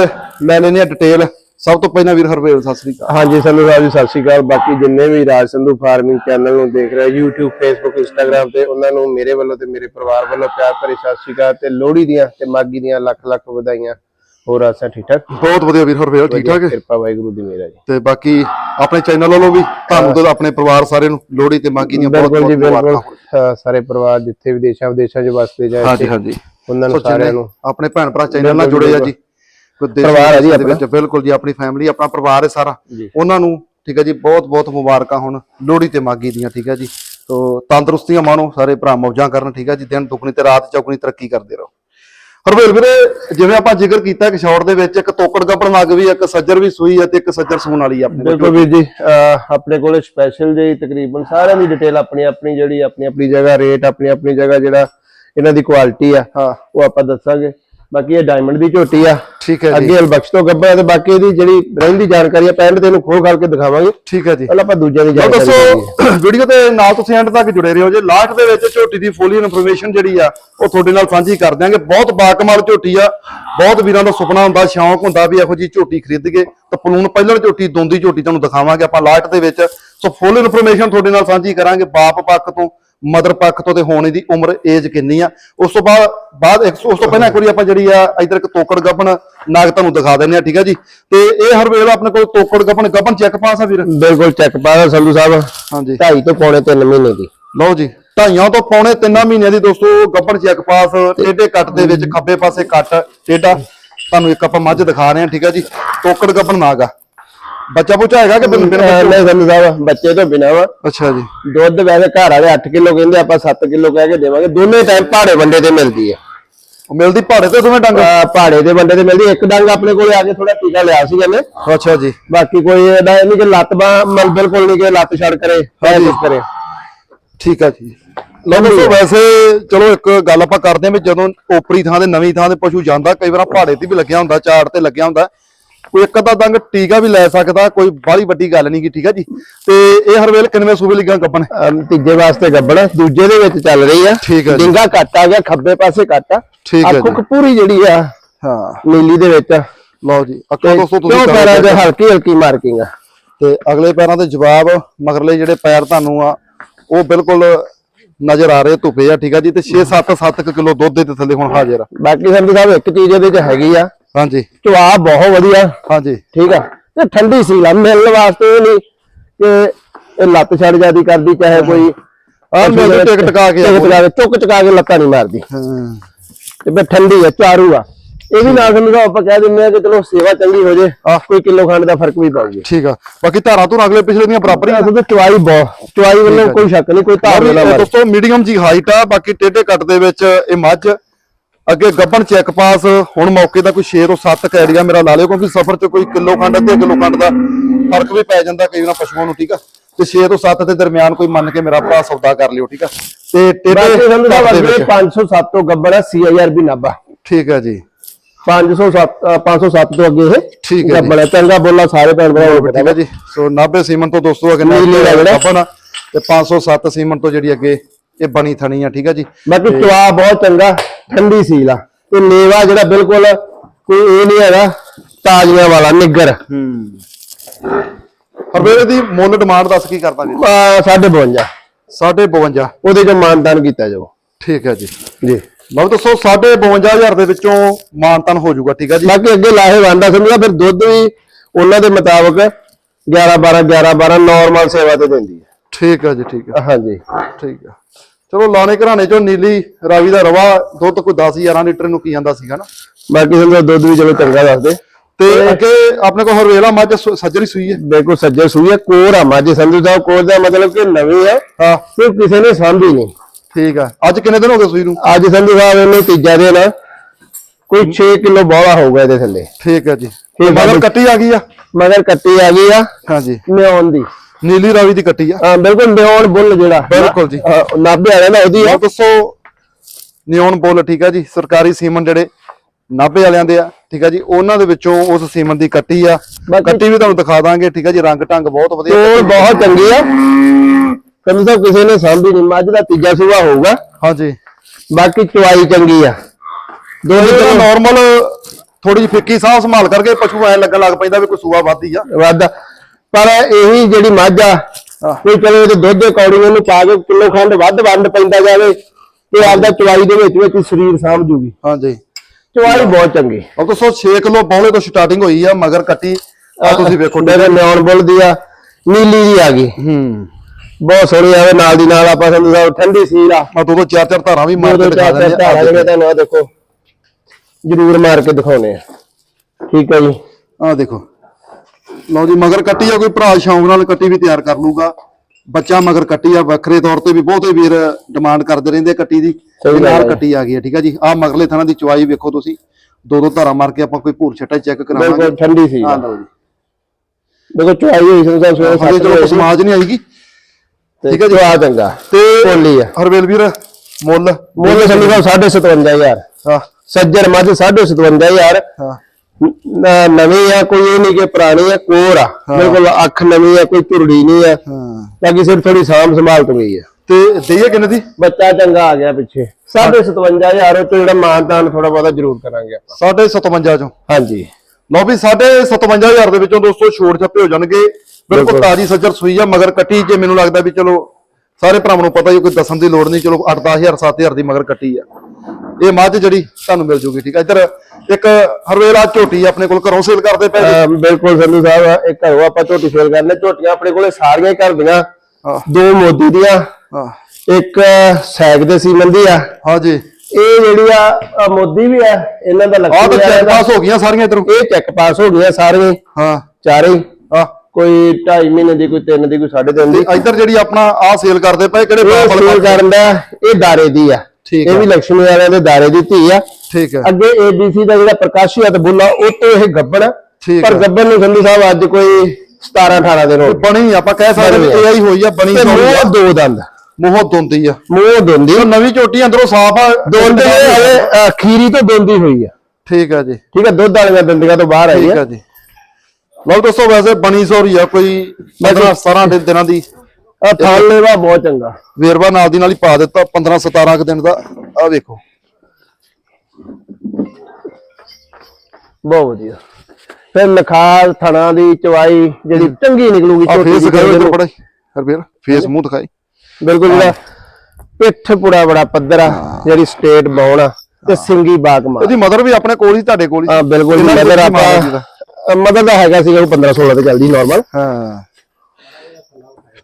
Speaker 1: ਲੈ ਲੈਨੇ ਆ ਡਿਟੇਲ ਸਭ ਤੋਂ ਪਹਿਲਾਂ ਵੀਰ ਹਰਵੇਲ ਸਤਿ ਸ੍ਰੀ ਅਕਾਲ।
Speaker 2: ਹਾਂਜੀ ਸੰਧੂ ਸਾਹਿਬ ਜੀ ਸਤਿ ਸ਼੍ਰੀ ਅਕਾਲ। ਬਾਕੀ ਜਿੰਨੇ ਵੀ ਰਾਜ ਸੰਧੂ ਫਾਰਮਿੰਗ ਚੈਨਲ ਨੂੰ ਦੇਖ ਰਹੇ YouTube Facebook Instagram ਤੇ ਉਹਨਾਂ ਨੂੰ ਮੇਰੇ ਵੱਲੋਂ ਤੇ ਮੇਰੇ ਪਰਿਵਾਰ ਵੱਲੋਂ ਪਿਆਰ ਭਰੀ ਸਤਿ ਸ਼੍ਰੀ ਅਕਾਲ ਤੇ ਲੋਹੜੀ ਦੀਆਂ ਤੇ ਮਾਗੀ ਦੀਆਂ ਲੱਖ ਲੱਖ ਵਧਾਈਆਂ। ਹੋਰ ਆਸਾਂ ਠੀਕ ਠਾਕ
Speaker 1: ਬਹੁਤ ਵਧੀਆ ਵੀਰ ਹਰਵੇਲ ਠੀਕ ਠਾਕ
Speaker 2: ਕਿਰਪਾ ਵਾਹਿਗੁਰੂ ਦੀ ਮਿਹਰ ਹੈ ਜੀ।
Speaker 1: ਤੇ ਬਾਕੀ ਆਪਣੇ ਚੈਨਲ ਵੱਲੋਂ ਵੀ ਤੁਹਾਨੂੰ ਤੇ ਆਪਣੇ ਪਰਿਵਾਰ ਸਾਰੇ ਨੂੰ ਲੋਹੜੀ ਤੇ ਮਾਗੀ ਦੀਆਂ ਬਹੁਤ ਬਹੁਤ ਮੁਬਾਰਕਾਂ
Speaker 2: ਸਾਰੇ ਪਰਿਵਾਰ ਜਿੱਥੇ ਵੀ ਦੇਸ਼ਾਂ ਵਿਦੇਸ਼ਾਂ 'ਚ ਵਸਦੇ ਜਾਏ
Speaker 1: ਹਾਂਜੀ ਹਾਂਜੀ।
Speaker 2: ਉਹਨਾਂ ਨੂੰ ਸਾਰਿਆਂ ਨੂੰ
Speaker 1: ਆਪਣੇ ਭੈਣ ਭਰਾ ਚੈਨਲ ਨਾਲ ਜੁੜੇ ਆ ਜੀ
Speaker 2: ਪਰਿਵਾਰ ਹੈ ਜੀ
Speaker 1: ਦੇ ਵਿੱਚ ਬਿਲਕੁਲ ਜੀ ਆਪਣੀ ਫੈਮਿਲੀ ਆਪਣਾ ਪਰਿਵਾਰ ਹੈ ਸਾਰਾ।
Speaker 2: ਜੀ।
Speaker 1: ਉਹਨਾਂ ਨੂੰ ਠੀਕ ਹੈ ਜੀ ਬਹੁਤ ਬਹੁਤ ਮੁਬਾਰਕਾਂ ਹੁਣ ਲੋਹੜੀ ਤੇ ਮਾਗੀ ਦੀਆਂ ਠੀਕ ਹੈ ਜੀ। ਤੋ ਤੰਦਰੁਸਤੀਆਂ ਮਾਣੋ ਸਾਰੇ ਭਰਾ ਮੌਜਾਂ ਕਰਨ ਠੀਕ ਹੈ ਜੀ ਦਿਨ ਦੁਗਣੀ ਤੇ ਰਾਤ ਚੌਗਣੀ ਤਰੱਕੀ ਕਰਦੇ ਰਹੋ। ਹਰਵੇਲ ਵੀਰੇ ਜਿਵੇਂ ਆਪਾਂ ਜ਼ਿਕਰ ਕੀਤਾ ਕਿ ਸ਼ਾਰਟ ਦੇ ਵਿੱਚ ਇੱਕ ਤੋਕੜ ਗੱਪਣ ਲੱਗ ਵੀ ਇੱਕ ਸੱਜਰ ਵੀ ਸੂਈ ਹੈ ਤੇ ਇੱਕ ਸੱਜਰ ਸੂਣ ਵਾਲੀ ਆਪਣੇ ਕੋਲ।
Speaker 2: ਬਿਲਕੁਲ ਵੀਰ ਜੀ ਆਪਣੇ ਕੋਲ ਸਪੈਸ਼ਲ ਜਿਹੀ ਤਕਰੀਬਨ ਸਾਰਿਆਂ ਦੀ ਡਿਟੇਲ ਆਪਣੀ ਆਪਣੀ ਜਿਹੜੀ ਆਪਣੀ ਆਪਣੀ ਜਗ੍ਹਾ ਰੇਟ ਆਪਣੀ ਆਪਣੀ ਜਗ੍ਹਾ ਜਿਹੜਾ ਇਹਨਾਂ ਦੀ ਕੁਆਲਿਟੀ ਆ ਉਹ ਆਪਾਂ ਦੱਸਾਂਗੇ। ਬਾਕੀ ਇਹ ਡਾਇਮੰਡ ਦੀ ਝੋਟੀ ਆ।
Speaker 1: ਠੀਕ ਹੈ ਜੀ।
Speaker 2: ਅੱਗੇ ਅਲਬਖਸ਼ ਤੋਂ ਗੱਬਾ ਤੇ ਬਾਕੀ ਇਹਦੀ ਜਿਹੜੀ ਰਹਿੰਦੀ ਜਾਣਕਾਰੀ ਆ ਪਹਿਲੇ ਤੇ ਇਹਨੂੰ ਖੋਲ ਖਾਲ ਕੇ ਦਿਖਾਵਾਂਗੇ।
Speaker 1: ਠੀਕ ਹੈ ਜੀ।
Speaker 2: ਪਹਿਲਾਂ ਆਪਾਂ ਦੂਜਿਆਂ ਦੀ ਜਾਣਕਾਰੀ।
Speaker 1: ਦੱਸੋ [clears throat] ਵੀਡੀਓ ਦੇ ਨਾਲ ਤੁਸੀਂ ਐਂਡ ਤੱਕ ਜੁੜੇ ਰਹੋ ਜੇ। ਲਾਸਟ ਦੇ ਵਿੱਚ ਝੋਟੀ ਦੀ ਫੁੱਲ ਇਨਫੋਰਮੇਸ਼ਨ ਜਿਹੜੀ ਆ ਉਹ ਤੁਹਾਡੇ ਨਾਲ ਸਾਂਝੀ ਕਰ ਦਿਆਂਗੇ। ਬਹੁਤ ਬਾਕਮਾਲ ਝੋਟੀ ਆ। ਬਹੁਤ ਵੀਰਾਂ ਦਾ ਸੁਪਨਾ ਹੁੰਦਾ ਸ਼ੌਂਕ ਹੁੰਦਾ ਵੀ ਇਹੋ ਜੀ ਝੋਟੀ ਖਰੀਦੀਏ। ਤਾਂ ਪਲੂਣ ਪਹਿਲਣ ਝੋਟੀ ਦੋਂਦੀ ਝੋਟੀ ਤੁਹਾਨੂੰ ਦਿਖਾਵਾਂਗੇ। ਆਪਾਂ ਲਾਸਟ ਦੇ ਵਿੱਚ ਸੋ ਫੁੱਲ ਇਨਫੋਰਮੇਸ਼ਨ ਤੁਹਾਡੇ ਨਾਲ ਸਾਂਝੀ ਕਰਾਂਗੇ ਬਾਪ ਪੱਖ ਤੋਂ। ਮਦਰ ਪੱਖ ਤੋਂ ਤੇ ਹੋਣੇ ਦੀ ਉਮਰ ਏਜ ਕਿੰਨੀ ਆ? ਉਸ ਤੋਂ ਬਾਅਦ ਬਾਅਦ ਉਸ ਤੋਂ ਪਹਿਲਾਂ ਇੱਕ ਵਾਰੀ ਆਪਾਂ ਜਿਹੜੀ ਆ ਇਧਰ ਇੱਕ ਤੋਕੜ ਗੱਬਣ ਨਾਗ ਤੁਹਾਨੂੰ ਦਿਖਾ ਦਿੰਦੇ ਆ ਠੀਕ ਆ ਜੀ? ਤੇ ਇਹ ਹਰ ਵੇਲੇ ਆਪਣੇ ਕੋਲ ਤੋਕੜ ਗੱਬਣ ਗੱਬਣ ਚੈੱਕ ਪਾਸ ਆ ਵੀਰ?
Speaker 2: ਬਿਲਕੁਲ ਚੈੱਕ ਪਾਦਾ ਸੰਧੂ ਸਾਹਿਬ।
Speaker 1: ਹਾਂਜੀ।
Speaker 2: ਢਾਈ ਤੋਂ ਪੌਣੇ 3 ਮਹੀਨੇ ਦੀ।
Speaker 1: ਲਓ ਜੀ ਢਾਈਆਂ ਤੋਂ ਪੌਣੇ ਤਿੰਨਾਂ ਮਹੀਨਿਆਂ ਦੀ ਦੋਸਤੋ ਗੱਬਣ ਚੈੱਕ ਪਾਸ ਟੇਢੇ ਕੱਟ ਦੇ ਵਿੱਚ ਖੱਬੇ ਪਾਸੇ ਕੱਟ ਟੇਢਾ। ਤੁਹਾਨੂੰ ਇੱਕ ਆਪਾਂ ਮੱਝ ਦਿਖਾ ਰਹੇ ਹਾਂ ਠੀਕ ਹੈ ਜੀ? ਟੋਕੜ ਗੱਬਣ ਨਾਗਾ ਬੱਚਾ ਬੁੱਚਾ ਹੈਗਾ ਕਿ ਬਿਨ ਬਿਨ?
Speaker 2: ਨਹੀਂ ਸਾਹਿਬ ਬੱਚੇ ਤੋਂ ਬਿਨਾਂ ਵਾ।
Speaker 1: ਅੱਛਾ ਜੀ।
Speaker 2: ਦੁੱਧ ਵੈਸੇ ਘਰ ਵਾਲੇ 8 ਕਿਲੋ ਕਹਿੰਦੇ ਆਪਾਂ 7 ਕਿਲੋ ਕਹਿ ਕੇ ਦੇਵਾਂਗੇ। ਦੋਨੇ ਟਾਈਮ ਪਹਾੜੇ ਵੰਡੇ ਤੇ ਮਿਲਦੀ ਹੈ
Speaker 1: ਉਹ ਮਿਲਦੀ ਪਹਾੜੇ ਤੇ ਦੋਵੇਂ ਡੰਗ?
Speaker 2: ਪਹਾੜੇ ਦੇ ਵੰਡੇ ਤੇ ਮਿਲਦੀ ਇੱਕ ਡੰਗ ਆਪਣੇ ਕੋਲੇ ਆ ਕੇ ਥੋੜਾ ਟੀਕਾ ਲਿਆ ਸੀ ਇਹਨੇ।
Speaker 1: ਅੱਛਾ ਜੀ।
Speaker 2: ਬਾਕੀ ਕੋਈ ਇਹਦਾ ਇਹ ਨਹੀਂ ਕਿ ਲੱਤ ਬਾਂਹ ਮਲ ਬਿਲਕੁਲ ਨਹੀਂ ਕਿ ਲੱਤ ਛੜ ਕਰੇ ਐ ਕੁਝ ਕਰੇ।
Speaker 1: ਠੀਕ ਹੈ ਜੀ। ਲਓ ਦੋਸਤੋ ਵੈਸੇ ਚਲੋ ਇੱਕ ਗੱਲ ਆਪਾਂ ਕਰਦੇ ਹਾਂ ਵੀ ਜਦੋਂ ਓਪਰੀ ਥਾਂ ਤੇ ਨਵੀਂ ਥਾਂ ਤੇ ਪਸ਼ੂ ਜਾਂਦਾ ਕਈ ਵਾਰ ਪਹਾੜੇ ਤੇ ਵੀ ਲੱਗਿਆ ਹੁੰਦਾ ਚਾੜ ਤੇ ਲੱਗਿਆ ਹੁੰਦਾ ਕੋਈ ਇੱਕ ਅੱਧਾ ਦੰਗ ਟੀਕਾ ਵੀ ਲੈ ਸਕਦਾ ਕੋਈ ਬਾਹਲੀ ਵੱਡੀ ਗੱਲ ਨਹੀਂ ਗੀ ਠੀਕ ਹੈ ਜੀ? ਤੇ ਇਹ ਹਰਵੇਲ ਕਿੰਨਵੇਂ ਸੂਬੇ ਲਿਗਾਂ ਗੱਪਣ
Speaker 2: ਅਮ ਤੀਜੇ ਵਾਸਤੇ ਗੱਬੜ ਦੂਜੇ ਦੇ ਵਿੱਚ ਚੱਲ ਰਹੀ ਆ।
Speaker 1: ਠੀਕ।
Speaker 2: ਡਿੰਗਾ ਕੱਟ ਆ ਗਿਆ ਖੱਬੇ ਪਾਸੇ ਕੱਟ ਆ। ਅੱਖੋਂ। ਪੂਰੀ ਜਿਹੜੀ ਆ
Speaker 1: ਹਾਂ।
Speaker 2: ਨੀਲੀ ਦੇ ਵਿੱਚ।
Speaker 1: ਲਓ ਜੀ ਅੱਖਾਂ ਦੋਸਤੋ ਤੁਸੀਂ
Speaker 2: ਕਿਉਂ ਪੈਰਾਂ
Speaker 1: ਹੋ।
Speaker 2: ਹਲਕੀ ਹਲਕੀ ਮਾਰਕਿੰਗ ਆ।
Speaker 1: ਤੇ ਅਗਲੇ ਪੈਰਾਂ ਦੇ ਜਵਾਬ ਮਗਰਲੇ ਜਿਹੜੇ ਪੈਰ ਤੁਹਾਨੂੰ ਆ ਉਹ ਬਿਲਕੁਲ ਨਜ਼ਰ ਆ ਰਹੇ ਧੁੱਪੇ ਆ ਠੀਕ ਆ ਜੀ? ਤੇ 6 7 7 ਕਿਲੋ ਦੁੱਧ ਦੇ ਥੱਲੇ ਹੁਣ ਹਾਜ਼ਰ ਆ।
Speaker 2: ਬਾਕੀ ਸੰਧੂ ਸਾਹਿਬ ਇੱਕ ਚੀਜ਼ ਇਹਦੇ ਚ ਹੈਗੀ ਆ
Speaker 1: ਹਾਂਜੀ।
Speaker 2: ਜਵਾਬ ਬਹੁਤ ਵਧੀਆ।
Speaker 1: ਹਾਂਜੀ।
Speaker 2: ਠੀਕ ਆ। ਤੇ ਠੰਡੀ ਸੀ ਲਾ ਮਿਲਣ ਵਾਸਤੇ ਇਹ ਨਹੀਂ ਕਿ ਇਹ ਲੱਤ ਛੜ ਜਾਦੀ ਕਰਦੀ ਚਾਹੇ ਕੋਈ
Speaker 1: ਆਹ ਮਿਲ ਟਿਕ ਟਕਾ ਕੇ
Speaker 2: ਟਿਕ ਟਕਾ ਕੇ ਚੁੱਕ ਚਕਾ ਕੇ ਲੱਤਾਂ ਨਹੀਂ ਮਾਰਦੀ।
Speaker 1: ਹਾਂ,
Speaker 2: ਤੇ ਬਈ ਠੰਡੀ ਆ ਚਾਰੂ ਆ। ਇਹ ਵੀ ਨਾਲ ਸਾਨੂੰ ਆਪਾਂ ਕਹਿ ਦਿੰਦੇ ਆ ਕਿ ਚਲੋ ਸੇਵਾ ਚੰਗੀ ਹੋ ਜੇ ਕੋਈ ਕਿਲੋ ਖੰਡ ਦਾ ਫ਼ਰਕ ਵੀ ਪਾਉਗੀ
Speaker 1: ਠੀਕ ਆ। ਬਾਕੀ ਧਾਰਾਂ ਤੋਂ ਅਗਲੇ ਪਿਛਲੇ ਦੀਆਂ ਬਰਾਬਰ ਹੀ ਆ।
Speaker 2: ਤੇ ਚਵਾਈ ਬਹੁਤ ਚਵਾਈ ਵੱਲੋਂ ਕੋਈ ਸ਼ੱਕ ਨਹੀਂ ਕੋਈ ਧਾਰ ਨਾ
Speaker 1: ਦੋਸਤੋ ਮੀਡੀਅਮ ਜੀ ਹਾਈਟ ਆ ਬਾਕੀ ਟੇਢੇ ਕੱਟ ਦੇ ਵਿੱਚ ਇਹ ਮੱਝ। ਅੱਗੇ ਗੱਬਣ ਚੈੱਕ ਪਾਸ ਹੁਣ ਮੌਕੇ ਦਾ ਕੋਈ 6 ਤੋਂ 7 ਕੈਰੀਆ ਮੇਰਾ ਲਾ ਲਿਓ ਕਿਉਂਕਿ ਸਫ਼ਰ 'ਚ ਕੋਈ ਕਿਲੋ ਖੰਡ ਤੇ ਕਿਲੋ ਖੰਡ ਦਾ ਫ਼ਰਕ ਵੀ ਪੈ ਜਾਂਦਾ ਕਈ ਵਾਰ ਪਸ਼ੂਆਂ ਨੂੰ ਠੀਕ ਆ? ਤੇ 6 ਤੋਂ 7 ਦੇ ਦਰਮਿਆਨ ਕੋਈ ਮੰਨ ਕੇ ਮੇਰਾ ਭਰਾ ਸੌਦਾ ਕਰ ਲਿਓ ਠੀਕ ਆ? ਤੇ ਟੇਢੇ
Speaker 2: ਬਾਕੀ ਸਾਨੂੰ ਦਾ ਵਰਗੇ
Speaker 1: ਵਿੱਚ।
Speaker 2: 507 ਤੋਂ ਗੱਬੜ ਹੈ ਸੀਆਈਆਰ ਵੀ ਨਾਭਾ।
Speaker 1: ਠੀਕ ਆ ਜੀ।
Speaker 2: 507 ਅ, 507 ਤੋਂ ਅੱਗੇ ਇਹ
Speaker 1: ਠੀਕ ਹੈ
Speaker 2: ਹੈ ਚੰਗਾ ਬੋਲਾ ਸਾਰੇ ਭੈਣ ਭਰਾ ਨੂੰ ਪਤਾ
Speaker 1: ਠੀਕ ਹੈ ਜੀ। ਸੋ 90 ਸੀਮਨ ਤੋਂ ਦੋਸਤੋ ਅਗੇ
Speaker 2: ਨੀਲੀ ਦਾ ਜਿਹੜਾ।
Speaker 1: ਗੱਬਣ ਆ ਤੇ 507 ਸੀਮਨ ਤੋਂ ਜਿਹੜੀ ਅੱਗੇ ਇਹ ਬਣੀ ਥਣੀ ਆ ਠੀਕ ਆ ਜੀ।
Speaker 2: ਬਾਕੀ ਚਵਾ ਬਹੁਤ ਚੰਗਾ। ਠੰਡੀ ਸੀਲ ਆ। ਤੇ ਲੇਵਾ ਜਿਹੜਾ ਬਿਲਕੁਲ ਕੋਈ ਇਹ ਨਹੀਂ ਹੈਗਾ ਤਾਜ਼ੀਆਂ ਵਾਲਾ ਨਿੱਗਰ
Speaker 1: ਹਰਵੇਲੇ ਦੀ ਮੁੱਲ ਡਿਮਾਂਡ ਦੱਸ ਕੀ ਕਰਦਾ ਜੀ?
Speaker 2: ਆ, ਸਾਢੇ 52
Speaker 1: 52
Speaker 2: ਉਹਦੇ ਚ ਮਾਨਦਾਨ ਕੀਤਾ ਜਾਓ
Speaker 1: ਠੀਕ ਹੈ ਜੀ।
Speaker 2: ਜੀ।
Speaker 1: ਲਓ ਦੱਸੋ 52000 ਦੇ ਵਿੱਚੋਂ ਮਾਨਤਨ ਹੋ ਜਾਊਗਾ ਠੀਕ ਹੈ ਜੀ?
Speaker 2: ਬਾਕੀ ਅੱਗੇ ਲਾਹੇ ਵਾਂਡਾ ਸਮਝਦਾ ਫਿਰ ਦੁੱਧ ਵੀ ਉਹਨਾਂ ਦੇ ਮੁਤਾਬਕ 11 12 11 12 ਨਾਰਮਲ ਸੇਵਾ ਤੇ ਦਿੰਦੀ
Speaker 1: ਠੀਕ ਹੈ ਜੀ ਠੀਕ ਹੈ
Speaker 2: ਹੈ। ਹਾਂਜੀ।
Speaker 1: ਠੀਕ ਹੈ। ਚਲੋ ਲਾਣੇ ਘਰਾਣੇ ਚੋਂ ਨੀਲੀ ਰਾਵੀ ਦਾ ਰਵਾ ਦੁੱਧ ਕੋਈ 10 11 ਲੀਟਰ ਨੂੰ ਕੀ ਜਾਂਦਾ ਸੀਗਾ ਨਾ?
Speaker 2: ਬਾਕੀ ਸਮਝੋ ਦੁੱਧ ਵੀ ਚਲੋ ਚੰਗਾ ਦੱਸਦੇ।
Speaker 1: ਤੇ ਅੱਗੇ ਆਪਣੇ ਕੋਲ ਹਰਵੇਲਾ ਮੱਝ ਸੱਜਰੀ ਸੂਈ ਹੈ।
Speaker 2: ਬਿਲਕੁਲ ਸੱਜੇ ਸੂਈ ਹੈ ਕੋਰ ਆ ਮਾਝੇ ਸੰਧੂ ਸਾਹਿਬ ਕੋਰ ਦਾ ਮਤਲਬ ਕਿ ਨਵੀਂ ਹੈ
Speaker 1: ਹਾਂ।
Speaker 2: ਤੇ ਕਿਸੇ ਨੇ ਸਾਂਭੀ ਨਹੀਂ।
Speaker 1: ਠੀਕ ਹੈ ਅੱਜ ਕਿੰਨੇ ਦਿਨ ਹੋ ਗਏ ਸੂਈ ਨੂੰ?
Speaker 2: ਅੱਜ ਸੰਧੂ ਸਾਹਿਬ ਇਹਨੂੰ ਤੀਜਾ ਦਿਨ ਆ। ਕੋਈ 6 ਕਿਲੋ ਬੋਲਾ ਹੋਊਗਾ ਇਹਦੇ ਥੱਲੇ।
Speaker 1: ਠੀਕ ਹੈ ਜੀ।
Speaker 2: ਹੈ
Speaker 1: ਮਗਰ। ਕੱਟੀ ਆ ਗਈ ਆ?
Speaker 2: ਮਗਰ ਕੱਟੀ ਆ ਗਈ ਆ।
Speaker 1: ਹਾਂਜੀ।
Speaker 2: ਨਿਉਣ ਦੀ।
Speaker 1: ਨੀਲੀ ਰਾਵੀ ਦੀ ਕੱਟੀ ਆ।
Speaker 2: ਹਾਂ ਬਿਲਕੁਲ ਨਿਉਣ ਬੁੱਲ ਜਿਹੜਾ।
Speaker 1: ਬਿਲਕੁਲ ਜੀ।
Speaker 2: ਨਾਭੇ ਵਾਲਿਆਂ ਦਾ ਉਹਦੀ ਆ।
Speaker 1: ਦੱਸੋ ਨਿਓਨ ਬੋਲ ਠੀਕ ਆ ਜੀ। ਸਰਕਾਰੀ ਸੀਮਨ ਜਿਹੜੇ ਨਾਭੇ ਵਾਲਿਆਂ ਦੇ ਆ ਠੀਕ ਆ ਜੀ। ਉਹਨਾਂ ਦੇ ਵਿੱਚੋਂ ਉਸ ਸੀਮਨ ਦੀ ਕੱਟੀ ਆ। ਕੱਟੀ ਵੀ ਤੁਹਾਨੂੰ ਦਿਖਾ ਦਾਂਗੇ ਠੀਕ ਆ ਜੀ। ਰੰਗ ਢੰਗ ਬਹੁਤ ਵਧੀਆ
Speaker 2: ਬਹੁਤ ਚੰਗੀ ਆ। ਸੰਧੂ ਸਾਹਿਬ ਕਿਸੇ ਨੇ ਸਾਂਭੀ ਨਹੀਂ ਮੱਝ ਦਾ ਤੀਜਾ ਸੂਆ ਹੋਊਗਾ।
Speaker 1: ਹਾਂਜੀ
Speaker 2: ਬਾਕੀ ਚਵਾਈ ਚੰਗੀ ਆ। ਦੋ
Speaker 1: ਜਿਹੜਾ
Speaker 2: ਲੀਟਰ
Speaker 1: ਨਾਰਮਲ ਥੋੜੀ ਜਿਹੀ ਫਿੱਕੀ ਸਾਹ ਸੰਭਾਲ ਕਰਕੇ ਪਸ਼ੂ ਐ ਲੱਗਣ ਲੱਗ ਪੈਂਦਾ ਵੀ ਕੋਈ ਸੂਆ ਵੱਧਦੀ ਆ।
Speaker 2: ਵੱਧ ਪਰ ਇਹੀ ਜਿਹੜੀ ਮੱਝ ਆ। ਕੋਈ ਚਲੋ ਇਹਦੇ ਦੁੱਧ ਦੇ ਅਕੋਰਡਿੰਗ ਇਹਨੂੰ ਪਾ ਕੇ ਕਿਲੋ ਖੰਡ ਵੱਧ ਵੰਡ ਪੈਂਦਾ ਜਾਵੇ ਤੇ ਆਪਦਾ ਚਵਾਈ ਦੇ ਵਿੱਚ ਵਿੱਚ ਸਰੀਰ ਸਾਂਭ ਜੂਗੀ।
Speaker 1: ਹਾਂਜੀ।
Speaker 2: ਚਵਾਈ ਬਹੁਤ ਚੰਗੀ।
Speaker 1: ਉਹ ਦੱਸੋ 6 ਕਿਲੋ ਬੌਲੇ ਤੋਂ ਸਟਾਰਟਿੰਗ ਹੋਈ ਆ ਮਗਰ ਕੱਟੀ ਆ ਤੁਸੀਂ ਵੇਖੋ
Speaker 2: ਮੇਰੇ ਨਿਆਣ ਬੁੱਲ ਦੀ ਆ ਨੀਲੀ ਦੀ ਆ ਗਈ।
Speaker 1: ਹੂੰ।
Speaker 2: ਬਹੁਤ ਸੋਹਣੀ ਆਵੇ ਨਾਲ ਦੀ ਨਾਲ ਆਪਾਂ ਸੰਧੂ ਸਾਹਿਬ ਠੰਡੀ ਸੀਲ ਆ।
Speaker 1: ਆ ਦੋ ਚਾਰ ਚਾਰ ਧਾਰਾਂ ਵੀ ਮਾਰ ਕੇ ਦਿਖਾ ਦਿੰਦੇ ਆ।
Speaker 2: ਜਿਹੜੀਆਂ ਤੁਹਾਨੂੰ ਆਹ ਦੇਖੋ ਜਰੂਰ ਮਾਰ ਕੇ ਦਿਖਾਉਣੇ ਆ। ਠੀਕ ਹੈ ਜੀ।
Speaker 1: ਆ ਦੇਖੋ। ਲਓ ਜੀ ਮਗਰ ਕੱਟੀ ਆ ਕੋਈ ਭਰਾ ਸ਼ੌਂਕ ਨਾਲ ਕੱਟੀ ਵੀ ਤਿਆਰ ਕਰ ਲੂਗਾ ਬੱਚਾ ਮਗਰ ਕੱਟੀ ਆ ਵੱਖਰੇ ਤੌਰ ਤੇ ਵੀ ਬਹੁਤੇ ਵੀਰ ਡਿਮਾਂਡ ਕਰਦੇ ਰਹਿੰਦੇ ਕੱਟੀ ਦੀ ਤੇ ਨਾਲ
Speaker 2: ਹੈ।
Speaker 1: ਕੱਟੀ ਆ ਗਈ ਹੈ ਠੀਕ ਆ ਜੀ? ਆ ਮਗਰਲੇ ਥਾਣਾ ਦੀ ਚਵਾਈ ਵੇਖੋ ਤੁਸੀਂ ਦੋ ਦੋ ਧਾਰਾਂ ਮਾਰ ਕੇ ਆਪਾਂ ਕੋਈ ਭੂਰ ਛੱਟਾ ਚੈੱਕ ਕਰਾਵਾਂਗੇ।
Speaker 2: ਬਿਲਕੁਲ ਠੰਡੀ ਸੀ।
Speaker 1: ਆ ਲਓ ਜੀ।
Speaker 2: ਦੇਖੋ ਚੁਆਈ ਹੋਈ ਸੰਧੂ ਸਾਹਿਬ ਸਵੇਰੇ ਸੱਤ
Speaker 1: ਚਲੋ ਸਮਾਜ ਨਹੀਂ ਆਏਗੀ।
Speaker 2: ਠੀਕ ਹੈ ਜੀ? ਆ ਚੰਗਾ।
Speaker 1: ਤੇ
Speaker 2: ਭੋਲੀ ਆ।
Speaker 1: ਹਰਵੇਲ ਵੀਰ ਮੁੱਲ।
Speaker 2: ਮੁੱਲ ਸੰਧੂ ਸਾਹਿਬ 57500
Speaker 1: ਹਾਂ।
Speaker 2: ਸੱਜਰ ਮੱਝ 57500
Speaker 1: ਹਾਂ।
Speaker 2: ਨਵੀਂ ਆ ਕੋਈ ਇਹ ਨਹੀਂ ਕਿ ਪੁਰਾਣੀ ਆ ਕੋਰ ਆ। ਬਿਲਕੁਲ ਅੱਖ ਨਵੀਂ ਆ ਕੋਈ ਧੁਰੜੀ ਨਹੀਂ ਆ। ਬਾਕੀ ਸਿਰਫ ਥੋੜੀ ਸਾਂਭ ਸੰਭਾਲ ਤੋਂ ਗਈ ਆ।
Speaker 1: ਤੇ ਦਈਏ ਕਿੰਨੇ ਦੀ?
Speaker 2: ਬੱਚਾ ਚੰਗਾ ਆ ਗਿਆ ਪਿੱਛੇ। 57500 ਤੋਂ ਜਿਹੜਾ ਮਾਨਤਾਨ ਥੋੜਾ ਬਹੁਤਾ ਜ਼ਰੂਰ ਕਰਾਂਗੇ ਆਪਾਂ।
Speaker 1: 57 ਚੋਂ?
Speaker 2: ਹਾਂਜੀ।
Speaker 1: ਲਓ ਵੀ 57000 ਦੇ ਵਿੱਚੋਂ ਦੋਸਤੋ ਛੋੜ ਛੱਪੇ ਹੋ ਜਾਣਗੇ। ਬਿਲਕੁਲ
Speaker 2: ਬਿਲਕੁਲ।
Speaker 1: ਤਾਜੀ ਸੱਜਰ ਸੂਈ ਆ ਮਗਰ ਕੱਟੀ ਜੇ ਮੈਨੂੰ ਲੱਗਦਾ ਵੀ ਚਲੋ ਸਾਰੇ ਭਰਾਵਾਂ ਨੂੰ ਪਤਾ ਹੀ ਕੋਈ ਦੱਸਣ ਦੀ ਲੋੜ ਨਹੀਂ ਚਲੋ 8-10000 7000 ਦੀ ਮਗਰ ਕੱਟੀ ਆ। ਇਹ ਮੱਝ ਜਿਹੜੀ ਤੁਹਾਨੂੰ ਮਿਲ ਜੂਗੀ ਠੀਕ ਆ? ਇੱਧਰ ਇੱਕ ਹਰਵੇਲਾ ਝੋਟੀ ਆਪਣੇ ਕੋਲ ਘਰੋਂ ਸੇਲ ਕਰਦੇ ਪਏ ਜੀ।
Speaker 2: ਅਹ ਬਿਲਕੁਲ ਸੰਧੂ ਸਾਹਿਬ ਇੱਕ ਘਰੋਂ ਆਪਾਂ ਝੋਟੀ ਫੇਰ ਕਰਨੇ। ਝੋਟੀਆਂ ਆਪਣੇ ਕੋਲੇ ਸਾਰੀਆਂ ਹੀ ਘਰ ਦੀਆਂ।
Speaker 1: ਹਾਂ।
Speaker 2: ਦੋ ਮੋਦੀ ਦੀਆਂ
Speaker 1: ਹਾਂ।
Speaker 2: ਇੱਕ ਸੈਗ ਦੇ ਸੀਮਨ ਦੀ ਆ।
Speaker 1: ਹਾਂਜੀ
Speaker 2: ਇਹ ਜਿਹੜੀ ਆ ਮੋਦੀ ਵੀ ਆ ਇਹਨਾਂ ਦਾ
Speaker 1: ਆਹ ਤਾਂ
Speaker 2: ਲੱਕੀ
Speaker 1: ਚੈੱਕ ਪਾਸ ਹੋ ਗਈਆਂ ਸਾਰੀਆਂ ਇੱਧਰੋਂ।
Speaker 2: ਇਹ ਚੈੱਕ ਪਾਸ ਹੋ ਗਈਆਂ ਸਾਰੀਆਂ।
Speaker 1: ਹਾਂ।
Speaker 2: ਚਾਰੇ ਹੀ।
Speaker 1: ਆ
Speaker 2: ਕੋਈ 2.5 ਮਹੀਨੇ ਦੀ ਕੋਈ 3 ਦੀ ਕੋਈ 3.5 ਦੀ।
Speaker 1: ਤੇ ਇੱਧਰ ਜਿਹੜੀ ਆਪਣਾ ਆ ਸੇਲ ਕਰਦੇ ਪਏ ਕਿਹੜੇ
Speaker 2: ਇਹ
Speaker 1: ਬਾਬਲ
Speaker 2: ਸੇਲ ਕਰਨ ਦਾ ਇਹ ਦਾਰੇ ਦੀ ਆ।
Speaker 1: ਠੀਕ
Speaker 2: ਇਹ
Speaker 1: ਆ।
Speaker 2: ਵੀ ਲక్ష్ਮੀ ਵਾਲਿਆਂ ਦੇ ਦਾਰੇ ਦੀ ਧੀ ਆ।
Speaker 1: ਠੀਕ ਹੈ।
Speaker 2: ਅੱਗੇ ABC ਦਾ ਜਿਹੜਾ ਪ੍ਰਕਾਸ਼ੀਅਤ ਬੁੱਲਾ ਉਹ ਤੋਂ ਇਹ ਆ।
Speaker 1: ਠੀਕ
Speaker 2: ਪਰ
Speaker 1: ਆ।
Speaker 2: ਗੱਬਣ ਨੂੰ ਸੰਧੂ ਸਾਹਿਬ ਅੱਜ ਕੋਈ 17 18 ਦਿਨ ਹੋ
Speaker 1: ਬਣੀ ਆਪਾਂ ਕਹਿ ਸਕਦੇ
Speaker 2: ਆ।
Speaker 1: AI ਹੋਈ ਆ ਬਣੀ ਆ।
Speaker 2: ਮੂੰਹ ਦੋ ਦੰਦ।
Speaker 1: ਮੂੰਹੋਂ ਦੁੰਦੀ ਆ।
Speaker 2: ਮੂੰਹ ਦੋਂਦੀ।
Speaker 1: ਉਹ ਨਵੀਂ ਝੋਟੀ ਅੰਦਰੋਂ ਸਾਫ਼ ਆ
Speaker 2: ਦੋਂਦੇ ਹਲੇ ਖੀਰੀ ਤੋਂ ਦੋਂਦੀ ਹੋਈ ਆ।
Speaker 1: ਠੀਕ ਆ ਜੀ।
Speaker 2: ਠੀਕ ਆ ਦੁੱਧ ਵਾਲੀਆਂ ਦੰਦੀਆਂ ਤੋਂ ਬਾਹਰ ਆਈ
Speaker 1: ਠੀਕ
Speaker 2: ਆ
Speaker 1: ਆ ਜੀ। ਲਓ ਦੋਸਤੋ ਵੈਸੇ ਬਣੀ ਸੋਰੀ ਆ ਕੋਈ 15 17 ਦਿਨ- ਦੀ।
Speaker 2: ਆ ਥਾਲ ਲੇਵਾ ਬਹੁਤ ਚੰਗਾ।
Speaker 1: ਵੇਰਵਾ ਨਾਲ ਦੀ ਨਾਲ ਹੀ ਪਾ ਦਿੱਤਾ 15 17 ਕੁ ਦਿਨ ਦਾ। ਆ ਵੇਖੋ।
Speaker 2: ਬਹੁਤ ਵਧੀਆ। ਫਿਰ ਨਖਾਲ ਥਣਾ ਦੀ ਚਵਾਈ ਜਿਹੜੀ ਚੰਗੀ ਨਿਕਲੂਗੀ
Speaker 1: ਫੇਸ
Speaker 2: ਕਹਿੰਦੇ
Speaker 1: ਇਧਰ। ਬੜਾ ਹਰਬੀਰ ਫੇਸ ਮੂੰਹ ਦਿਖਾਈ।
Speaker 2: ਬਿਲਕੁਲ ਜਿਹੜਾ ਪਿੱਠ ਪੁੜਾ ਬੜਾ ਪੱਧਰ ਆ ਜਿਹੜੀ ਸਟੇਟ ਬਾਉਣ ਆ ਤੇ ਸਿੰਗੀ ਬਾਗਮਾ
Speaker 1: ਇਹਦੀ ਮਦਰ ਵੀ ਆਪਣੇ ਕੋਲ ਹੀ ਤੁਹਾਡੇ ਕੋਲ ਹੀ।
Speaker 2: ਹਾਂ ਬਿਲਕੁਲ
Speaker 1: ਇਹਨਾਂ
Speaker 2: ਮਦਰ। ਆਪਾਂ ਮਦਰ ਦਾ। ਹੈਗਾ ਸੀਗਾ ਉਹ 15 16 ਤੇ ਚੱਲਦੀ ਨਾਰਮਲ
Speaker 1: ਹਾਂ।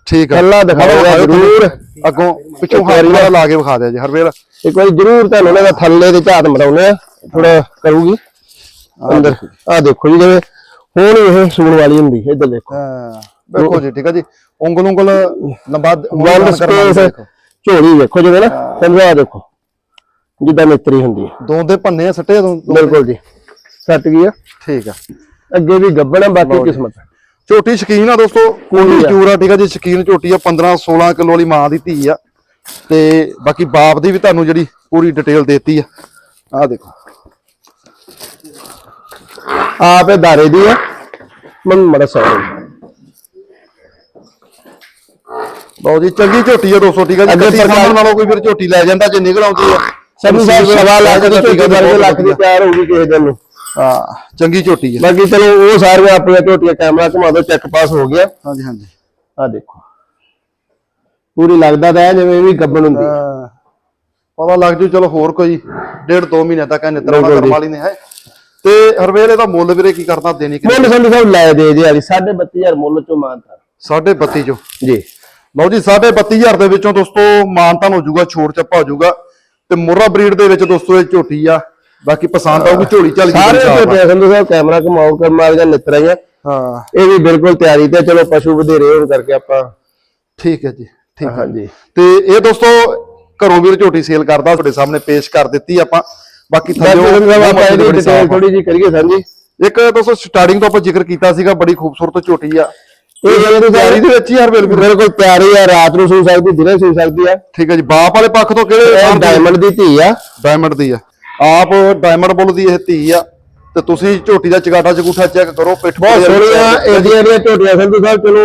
Speaker 1: ਠੀਕ ਆ।
Speaker 2: ਥੱਲਾ ਦਿਖਾਓ ਜ਼ਰੂਰ
Speaker 1: ਅੱਗੋਂ ਪਿੱਛੋਂ ਹੱਥ ਲਾ ਕੇ ਵਿਖਾ ਦਿਆ ਜੀ ਹਰਬੀਰ।
Speaker 2: ਇੱਕ ਵਾਰੀ ਜ਼ਰੂਰ ਤੁਹਾਨੂੰ ਉਹਨਾਂ ਦਾ ਥੱਲੇ ਦੇ ਝਾਤ ਮਰਾਉਨੇ ਆ ਥੋੜਾ ਕਰੂਗੀ। ਅੰਦਰ। ਆ ਦੇਖੋ ਜੀ ਜਿਵੇਂ ਹੁਣ ਇਹ ਸੂਣ ਵਾਲੀ ਹੁੰਦੀ ਇੱਧਰ ਦੇਖੋ।
Speaker 1: ਹਾਂ ਵੇਖੋ ਜੀ ਠੀਕ ਹੈ ਜੀ। ਉਂਗਲ ਉਂਗਲ ਲੰਬਾ
Speaker 2: ਵਨ ਸਪੇਸ ਝੋਲੀ ਦੇਖੋ ਜਿਵੇਂ ਨਾ ਸਮਝਾ ਆ ਦੇਖੋ ਜਿੱਦਾਂ ਮਿੱਤਰੀ ਹੁੰਦੀ ਹੈ।
Speaker 1: ਦੋ ਦੇ ਭੰਨੇ ਆ ਸੱਟੇ ਦੋ
Speaker 2: ਬਿਲਕੁਲ ਜੀ ਸੱਟ ਗਈ ਆ।
Speaker 1: ਠੀਕ ਆ।
Speaker 2: ਅੱਗੇ ਵੀ ਗੱਬਣ ਆ ਬਾਕੀ ਕਿਸਮਤ
Speaker 1: ਝੋਟੀ ਸ਼ਕੀਨ ਆ ਦੋਸਤੋ ਕੋਈ ਚੂਰ ਆ। ਠੀਕ ਆ ਜੀ ਸ਼ਕੀਨ ਝੋਟੀ ਆ 15 16 ਕਿਲੋ ਵਾਲੀ ਮਾਂ ਦੀ ਧੀ ਆ। ਤੇ ਬਾਕੀ ਬਾਪ ਦੀ ਵੀ ਤੁਹਾਨੂੰ ਜਿਹੜੀ ਪੂਰੀ ਡਿਟੇਲ ਦੇਤੀ ਆ। ਆਹ ਦੇਖੋ।
Speaker 2: ਆਪ ਇਹ ਦਾਰੇ ਦੀ ਆ ਮਨ ਮੜਾ ਸੌ।
Speaker 1: ਲਓ ਜੀ ਚੰਗੀ ਝੋਟੀ ਦੋਸਤੋ ਠੀਕ ਆ ਜੀ
Speaker 2: ਅੱਗੇ
Speaker 1: ਕੱਟੀ
Speaker 2: ਪ੍ਰਕਾਰ-
Speaker 1: ਸਾਹਮਣੇ ਨਾਲੋਂ ਕੋਈ ਫਿਰ ਝੋਟੀ ਲੈ ਜਾਂਦਾ ਜੇ ਨਿਕਲ ਆਉਂਦੀ ਆ।
Speaker 2: ਸਾਨੂੰ ਸਾਹਿਬ ਸਵਾ ਲੱਖ ਦੀ ਝੋਟੀ ਵਰਗੇ ਲੱਖ ਦੀ ਤਿਆਰ ਹੋਊਗੀ ਕਿਸੇ ਦਿਨ ਨੂੰ।
Speaker 1: ਹਾਂ ਚੰਗੀ ਝੋਟੀ ਆ।
Speaker 2: ਬਾਕੀ ਚਲੋ ਉਹ ਸਾਰੀਆਂ ਆਪਣੀਆਂ ਝੋਟੀਆਂ ਕੈਮਰਾ ਘੁਮਾ ਦੋ ਚੈੱਕ ਪਾਸ ਹੋ ਗਿਆ।
Speaker 1: ਹਾਂਜੀ ਹਾਂਜੀ।
Speaker 2: ਆ ਦੇਖੋ। ਪੂਰੀ ਲੱਗਦਾ ਤਾਂ ਹੈ ਜਿਵੇਂ ਇਹ ਵੀ ਗੱਬਣ ਹੁੰਦੀ। ਹੈ।
Speaker 1: ਹਾਂ। ਪਤਾ ਲੱਗ ਜੂ ਚਲੋ ਹੋਰ ਕੋਈ ਡੇਢ ਦੋ ਮਹੀਨੇ ਤੱਕ ਨਿਤਰਾ
Speaker 2: ਬਿਲਕੁਲ
Speaker 1: ਕਰਮ
Speaker 2: ਜੀ।
Speaker 1: ਵਾਲੀ ਨੇ ਹੈ। ਤੇ ਹਰਵੇਲ ਇਹਦਾ ਮੁੱਲ ਵੀਰੇ ਕੀ ਕਰਦਾ ਦੇਣੀ ਕਿ
Speaker 2: ਮੁੱਲ ਸੰਧੂ ਸਾਹਿਬ ਲੈ ਦੇ ਦੇ ਵਾਲੀ 32000 ਮੁੱਲ ਚੋਂ ਮਾਨਤਾ
Speaker 1: ਸਾਢੇ 32 ਜੋ
Speaker 2: ਜੀ।
Speaker 1: ਲਓ ਜੀ ਸਾਢੇ 32000 ਦੇ ਵਿੱਚੋਂ ਦੋਸਤੋ ਮਾਨਤਾਨ ਹੋ ਜਾਊਗਾ ਛੋੜ ਚੱਪਾ ਹੋ ਜਾਊਗਾ। ਤੇ ਮੁਰਰਾ ਬਰੀਡ ਦੇ ਵਿੱਚ ਦੋਸਤੋ ਇਹ ਝੋਟੀ ਆ ਬਾਕੀ ਪਸੰਦ ਆਊਗੀ ਝੋਲੀ ਝਾਲੀ ਦੀ
Speaker 2: ਸਾਰੇ। ਝੋਟੀਆਂ ਸੰਧੂ ਸਾਹਿਬ ਕੈਮਰਾ ਘੁਮਾਓ ਕਰ ਮਾਰ ਜਾਂ ਨਿਤਰਾ ਹੀ ਆ
Speaker 1: ਹਾਂ।
Speaker 2: ਇਹ ਵੀ ਬਿਲਕੁਲ ਤਿਆਰੀ ਤੇ ਚਲੋ ਪਸ਼ੂ ਵਧੇਰੇ ਹੋਣ ਕਰਕੇ ਆਪਾਂ
Speaker 1: ਠੀਕ ਹੈ ਜੀ ਠੀਕ ਹੈ।
Speaker 2: ਹਾਂਜੀ।
Speaker 1: ਤੇ ਇਹ ਦੋਸਤੋ ਘਰੋਂ ਵੀਰ ਝੋਟੀ ਸੇਲ ਕਰਦਾ ਤੁਹਾਡੇ ਸਾਹਮਣੇ ਪੇਸ਼ ਕਰ ਦਿੱਤੀ ਆਪਾਂ। ਬਾਕੀ ਥੱਲੇ।
Speaker 2: ਥੋੜੀ ਜੀ ਕਰੀਏ ਸਰ ਜੀ
Speaker 1: ਇੱਕ ਦੋਸਤੋ ਸਟਾਰਟਿੰਗ ਤੋਂ ਆਪਾਂ ਜ਼ਿਕਰ ਕੀਤਾ ਸੀਗਾ ਬੜੀ ਖੂਬਸੂਰਤ ਝੋਟੀ ਆ।
Speaker 2: ਇਹ ਜਿਹੜੀ
Speaker 1: ਤਿਆਰੀ ਦੇ ਵਿੱਚ ਵੇਲੇ ਵੀਰ
Speaker 2: ਬਿਲਕੁਲ। ਪਿਆਰੀ ਆ ਰਾਤ ਨੂੰ ਸੂ ਸਕਦੀ ਦਿਨੇ ਸੂ ਸਕਦੀ ਆ।
Speaker 1: ਠੀਕ ਹੈ ਜੀ ਬਾਪ ਵਾਲੇ ਪੱਖ ਤੋਂ ਕਿਹੜੇ
Speaker 2: ਡਾਇਮੰਡ ਦੀ ਧੀ ਆ।
Speaker 1: ਡਾਇਮੰਡ ਦੀ ਆ। ਆਪ ਡਾਇਮੰਡ ਬੁੱਲ ਦੀ ਇਹ ਧੀ ਆ। ਤੇ ਤੁਸੀਂ ਝੋਟੀ ਦਾ ਚਗਾਟਾ ਚਗੂਠਾ ਚੈੱਕ ਕਰੋ ਪਿੱਠ
Speaker 2: ਬਹੁਤ ਸੋਹਣੀਆਂ ਇਹਦੀਆਂ ਜਿਹੜੀਆਂ ਝੋਟੀਆਂ ਸੰਧੂ ਸਾਹਿਬ ਚਲੋ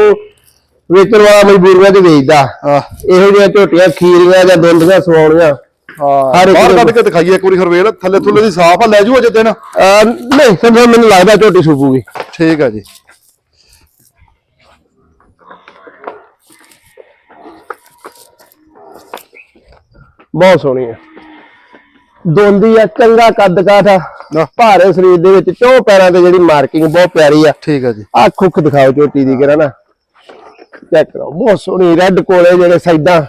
Speaker 2: ਵੇਚਣ ਵਾਲਾ ਮਜਬੂਰੀਆਂ ਤੇ ਵੇਚਦਾ। ਇਹੋ ਜਿਹੀਆਂ ਝੋਟੀਆਂ ਖੀਰੀਆਂ ਜਾਂ ਦੁੰਦੀਆਂ ਸਵਾਉਣੀਆਂ। ਹਰ ਇੱਕ
Speaker 1: ਬਾਹਰ ਕੱਢ ਕੇ ਦਿਖਾਈਏ ਇੱਕ ਵਾਰੀ ਹਰਵੇਲ ਥੱਲੇ ਥੁੱਲੇ ਦੀ ਸਾਫ਼ ਆ ਲੈ ਜੂ ਅਜੇ ਦਿਨ।
Speaker 2: ਅਹ ਨਹੀਂ ਸਾਹਿਬ ਮੈਨੂੰ ਲੱਗਦਾ ਝੋਟੀ ਸੁਪੂਗੀ
Speaker 1: ਠੀਕ ਆ ਜੀ।
Speaker 2: ਬਹੁਤ ਸੋਹਣੀ ਆ। ਦੋਂਦੀ ਆ ਚੰਗਾ ਕੱਦ ਕਾਠ ਆ ਭਾਰੇ ਸਰੀਰ ਦੇ ਵਿੱਚ ਚੌ ਪੈਰਾਂ ਤੇ ਜਿਹੜੀ ਮਾਰਕਿੰਗ ਬਹੁਤ ਪਿਆਰੀ ਆ।
Speaker 1: ਠੀਕ ਆ ਜੀ।
Speaker 2: ਆ ਖੁੱਖ ਦਿਖਾਓ ਝੋਟੀ ਦੀ ਕਿਹੜਾ ਨਾ। ਚੈੱਕ ਕਰੋ ਬਹੁਤ ਸੋਹਣੀ ਰੈੱਡ ਕੋਲੇ ਜਿਹੜੇ ਸਾਈਡਾਂ।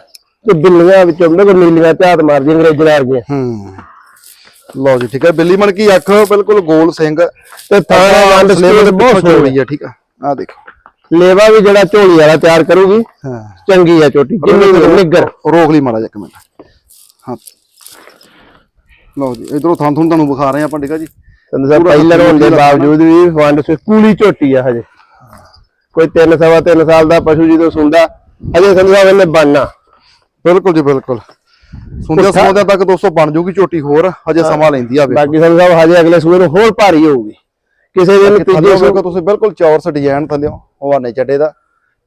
Speaker 2: ਤੇ ਬਿੱਲੀਆਂ ਵਿੱਚ ਕੋ ਨੀਲੀਆਂ ਝਾਤ ਮਾਰਦੀਆਂ ਅੰਗਰੇਜ਼ਾਂ ਵਰਗੀਆਂ
Speaker 1: ਹੂੰ। ਲਓ ਜੀ ਠੀਕ ਹੈ। ਬਿੱਲੀ ਕੀ ਅੱਖ ਬਿਲਕੁਲ ਗੋਲ ਸਿੰਘ।
Speaker 2: ਤੇ ਥਾਣਾ ਵੰਡ
Speaker 1: ਸਲੇਵਰ
Speaker 2: ਬਹੁਤ ਸੋਹਣੀ।
Speaker 1: ਆ ਠੀਕ ਆ। ਆ ਦੇਖੋ।
Speaker 2: ਲੇਵਾ ਵੀ ਜਿਹੜਾ ਝੋਲੀ ਵਾਲਾ ਤਿਆਰ ਕਰੂਗੀ
Speaker 1: ਹਾਂ।
Speaker 2: ਚੰਗੀ ਆ ਝੋਟੀ ਜਿੰਨੀ ਨਿੱਗਰ
Speaker 1: ਰੋਕ ਲਈ ਮਾੜਾ ਜਿਹਾ ਇੱਕ ਮਿੰਟ। ਹਾਂ। ਲਓ ਜੀ ਇਧਰੋਂ ਥਾਂ ਥੁੰ ਤੁਹਾਨੂੰ ਵਿਖਾ ਰਹੇ ਆ ਆਪਾਂ ਠੀਕ ਆ ਜੀ।
Speaker 2: ਸੰਦ ਸਾਹਿਬ ਪਹਿਲਰ ਹੋਣ ਦੇ ਬਾਵਜੂਦ ਵੀ ਵੰਡ ਸੇ ਕੂਲੀ ਝੋਟੀ ਆ ਹਜੇ। ਕੋਈ 3 ਸਵਾ 3 ਸਾਲ ਦਾ ਪਸ਼ੂ ਜਦੋਂ ਸੁੰਦਾ ਹਜੇ ਸੰਦ ਸਾਹਿਬ ਇਹਨੇ ਬਣਨਾ
Speaker 1: ਬਿਲਕੁਲ ਜੀ ਬਿਲਕੁਲ। ਸੁੰਦਿਆ ਸਮਾਂ ਤੱਕ ਦੋਸਤੋ ਬਣ ਜੂਗੀ ਝੋਟੀ ਹੋਰ ਹਜੇ ਸਮਾਂ ਲੈਂਦੀ ਆ
Speaker 2: ਬਾਕੀ ਸੰਦ ਸਾਹਿਬ ਹਜੇ ਅਗਲੇ ਸੂਏ ਨੂੰ ਹੋਰ ਭਾਰੀ ਹੋਊਗੀ। ਕਿਸੇ ਦਿਨ ਤੀਜੇ ਸੂਏ
Speaker 1: ਤੁਸੀਂ ਬਿਲਕੁਲ ਚੌਰਸ ਡਿਜ਼ਾਈਨ ਥੱਲਿਓ ਹਵਾਨੇ ਚੱਡੇ ਦਾ।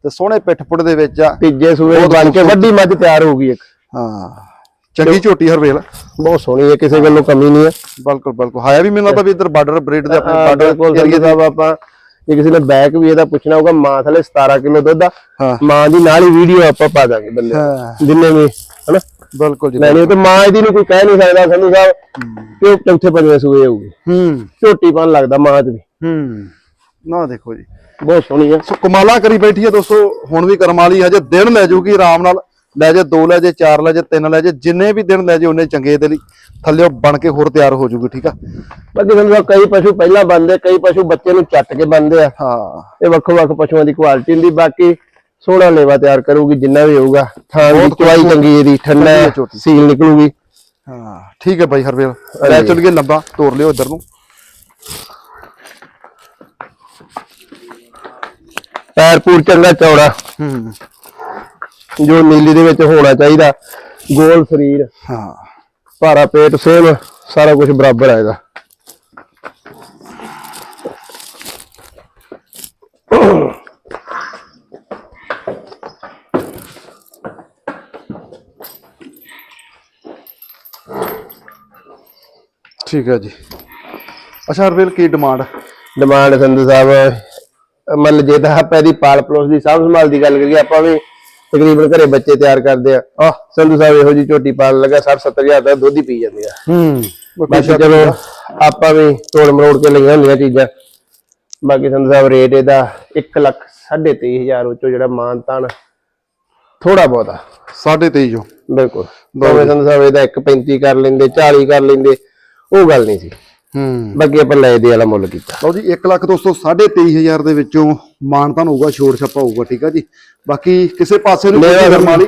Speaker 1: ਤੇ ਸੋਹਣੇ ਪਿੱਠ ਪੁੱਟ ਦੇ ਵਿੱਚ ਆ।
Speaker 2: ਤੀਜੇ ਸੂਏ ਨੂੰ ਬਣ ਕੇ ਵੱਡੀ ਮੱਝ ਤਿਆਰ ਹੋਊਗੀ ਇੱਕ।
Speaker 1: ਹਾਂ। ਚੰਗੀ ਝੋਟੀ ਹਰਵੇਲ।
Speaker 2: ਬਹੁਤ ਸੋਹਣੀ ਹੈ ਕਿਸੇ ਗੱਲੋਂ ਕਮੀ ਨਹੀਂ ਹੈ।
Speaker 1: ਬਿਲਕੁਲ ਬਿਲਕੁਲ। ਹਾਇਆ ਵੀ ਮੈਨੂੰ ਲੱਗਦਾ ਵੀ ਇੱਧਰ ਬਾਰਡਰ ਬਰੀਡ ਦੇ ਆਪਣੇ ਬਾਰਡਰ
Speaker 2: ਸੰਦੀ ਸਾਹਿਬ ਆਪਾਂ ਜੇ ਕਿਸੇ ਨੇ ਬੈਕ ਵੀ ਇਹਦਾ ਪੁੱਛਣਾ ਹੋਊਗਾ ਮਾਂ ਥਲੇ 17 ਕਿਲੋ ਦੁੱਧ ਆ ਮਾਂ ਦੀ ਨਾਲ ਹੀ ਵੀਡੀਓ ਆਪਾਂ ਪਾ ਦਾਂਗੇ ਬੰਦੇ ਜਿੰਨੇ ਵੀ ਹਨਾ?
Speaker 1: ਬਿਲਕੁਲ ਜੀ
Speaker 2: ਲੈਣੀ ਤੇ ਮਾਂ ਇਹਦੀ ਨੂੰ ਕੋਈ ਕਹਿ ਨਹੀਂ ਸਕਦਾ ਸੰਧੂ ਸਾਹਿਬ ਕਿ ਉਹ ਚੌਥੇ ਪੰਜਵੇਂ ਸੂਏ ਹੋਊਗੀ।
Speaker 1: ਹੂੰ।
Speaker 2: ਝੋਟੀ ਪਨ ਲੱਗਦਾ ਮਾਂ ਚ ਵੀ।
Speaker 1: ਹੂੰ। ਨਾ ਦੇਖੋ ਜੀ।
Speaker 2: ਬਹੁਤ ਸੋਹਣੀ ਹੈ
Speaker 1: ਸੋ ਕਮਾਲਾਂ ਕਰੀ ਬੈਠੀ ਹੈ ਦੋਸਤੋ ਹੁਣ ਵੀ ਕਰਮ ਵਾਲੀ ਹਜੇ ਦਿਨ ਲੈ ਜਾਊਗੀ ਆਰਾਮ ਨਾਲ। ਲੈ ਜੇ ਦੋ ਲੈ ਜੇ ਚਾਰ ਲੈ ਜੇ ਤਿੰਨ ਲੈ ਜੇ ਜਿੰਨੇ ਵੀ ਦਿਨ ਲੈ ਜੇ ਉਹਨੇ ਚੰਗੇ ਦੇ ਲਈ ਥੱਲੇ ਬਣ ਕੇ ਹੋਰ ਤਿਆਰ ਹੋ ਜਾਊਗੀ ਠੀਕ ਆ?
Speaker 2: ਬਾਕੀ ਸਾਹਿਬ ਕਈ ਪਸ਼ੂ ਪਹਿਲਾਂ ਬੰਦੇ ਕਈ ਪਸ਼ੂ ਬੱਚੇ ਨੂੰ ਚੱਟ ਕੇ ਬੰਦੇ ਆ।
Speaker 1: ਹਾਂ।
Speaker 2: ਇਹ ਵੱਖੋ ਵੱਖ ਪਸ਼ੂਆਂ ਦੀ ਕੁਆਲਿਟੀ ਹੁੰਦੀ ਬਾਕੀ ਸੋਹਣਾ ਲੇਵਾ ਤਿਆਰ ਕਰੂਗੀ ਜਿੰਨਾ ਵੀ ਹੋਊਗਾ ਥਾਂ ਦੀ ਚਵਾਈ ਚੰਗੀ ਇਹਦੀ ਠੰਡਾ। ਸੀਲ ਨਿਕਲੂਗੀ।
Speaker 1: ਹਾਂ ਠੀਕ ਹੈ ਬਾਈ ਹਰਵੇਲ। ਲੈ ਚੱਲ ਗਏ ਲੰਬਾ ਤੋਰ ਲਿਓ ਇੱਧਰ ਨੂੰ।
Speaker 2: ਪੈਰ ਪੂਰ ਚੰਗਾ ਚੌੜਾ।
Speaker 1: ਹੂੰ।
Speaker 2: ਜੋ ਨੀਲੀ ਦੇ ਵਿੱਚ ਹੋਣਾ ਚਾਹੀਦਾ ਗੋਲ ਸਰੀਰ
Speaker 1: ਹਾਂ।
Speaker 2: ਭਾਰਾ ਪੇਟ ਸੇਮ ਸਾਰਾ ਕੁਝ ਬਰਾਬਰ ਆਏਗਾ
Speaker 1: ਠੀਕ ਹੈ ਜੀ। ਅੱਛਾ ਹਰਵੇਲ ਕੀ ਡਿਮਾਂਡ
Speaker 2: ਡਿਮਾਂਡ ਸੰਧੂ ਸਾਹਿਬ ਮੰਨ ਜੇ ਤਾਂ ਆਪਾਂ ਇਹਦੀ ਪਾਲ ਪਲੋਸ ਦੀ ਸਾਂਭ ਸੰਭਾਲ ਦੀ ਗੱਲ ਕਰੀਏ ਆਪਾਂ ਵੀ ਤਕਰੀਬਨ ਘਰੇ ਬੱਚੇ ਤਿਆਰ ਕਰਦੇ ਆ।
Speaker 1: ਆਹ।
Speaker 2: ਸੰਧੂ ਸਾਹਿਬ ਇਹੋ ਜੀ ਝੋਟੀ ਪਾਲ ਲੱਗਾ 60 70000 ਦਾ ਦੁੱਧ ਹੀ ਪੀ ਜਾਂਦੇ ਆ।
Speaker 1: ਹੂੰ।
Speaker 2: ਬਾਕੀ ਚਲੋ ਆਪਾਂ ਵੀ ਤੋੜ ਮਰੋੜ ਕੇ ਲਈਆਂ ਹੁੰਦੀਆਂ ਚੀਜ਼ਾਂ। ਬਾਕੀ ਸੰਧੂ ਸਾਹਿਬ ਰੇਟ ਇਹਦਾ 1 ਲੱਖ 23500 ਵਿੱਚੋਂ ਜਿਹੜਾ ਮਾਨਤਾਨ ਥੋੜਾ ਬਹੁਤਾ
Speaker 1: 23.5 ਜੋ
Speaker 2: ਬਿਲਕੁਲ। ਦੋਵੇਂ ਸੰਧੂ ਸਾਹਿਬ ਇਹਦਾ 1.35 ਕਰ ਲੈਂਦੇ 40 ਕਰ ਲੈਂਦੇ ਉਹ ਗੱਲ ਨਹੀਂ ਸੀ।
Speaker 1: ਹੂੰ।
Speaker 2: ਬਾਕੀ ਆਪਾਂ ਲੈ ਦੇ ਵਾਲਾ ਮੁੱਲ ਕੀਤਾ।
Speaker 1: ਲਓ ਜੀ 1 ਲੱਖ ਦੋਸਤੋ 23500 ਦੇ ਵਿੱਚੋਂ ਮਾਨਤਾਨ ਹੋਊਗਾ ਛੋੜ ਛੱਪਾ ਹੋਊਗਾ ਠੀਕ ਆ ਜੀ। ਬਾਕੀ ਕਿਸੇ ਪਾਸੇ ਨੂੰ
Speaker 2: ਮੇਰਾ
Speaker 1: ਕੋਈ ਕਰਮ ਵਾਲੀ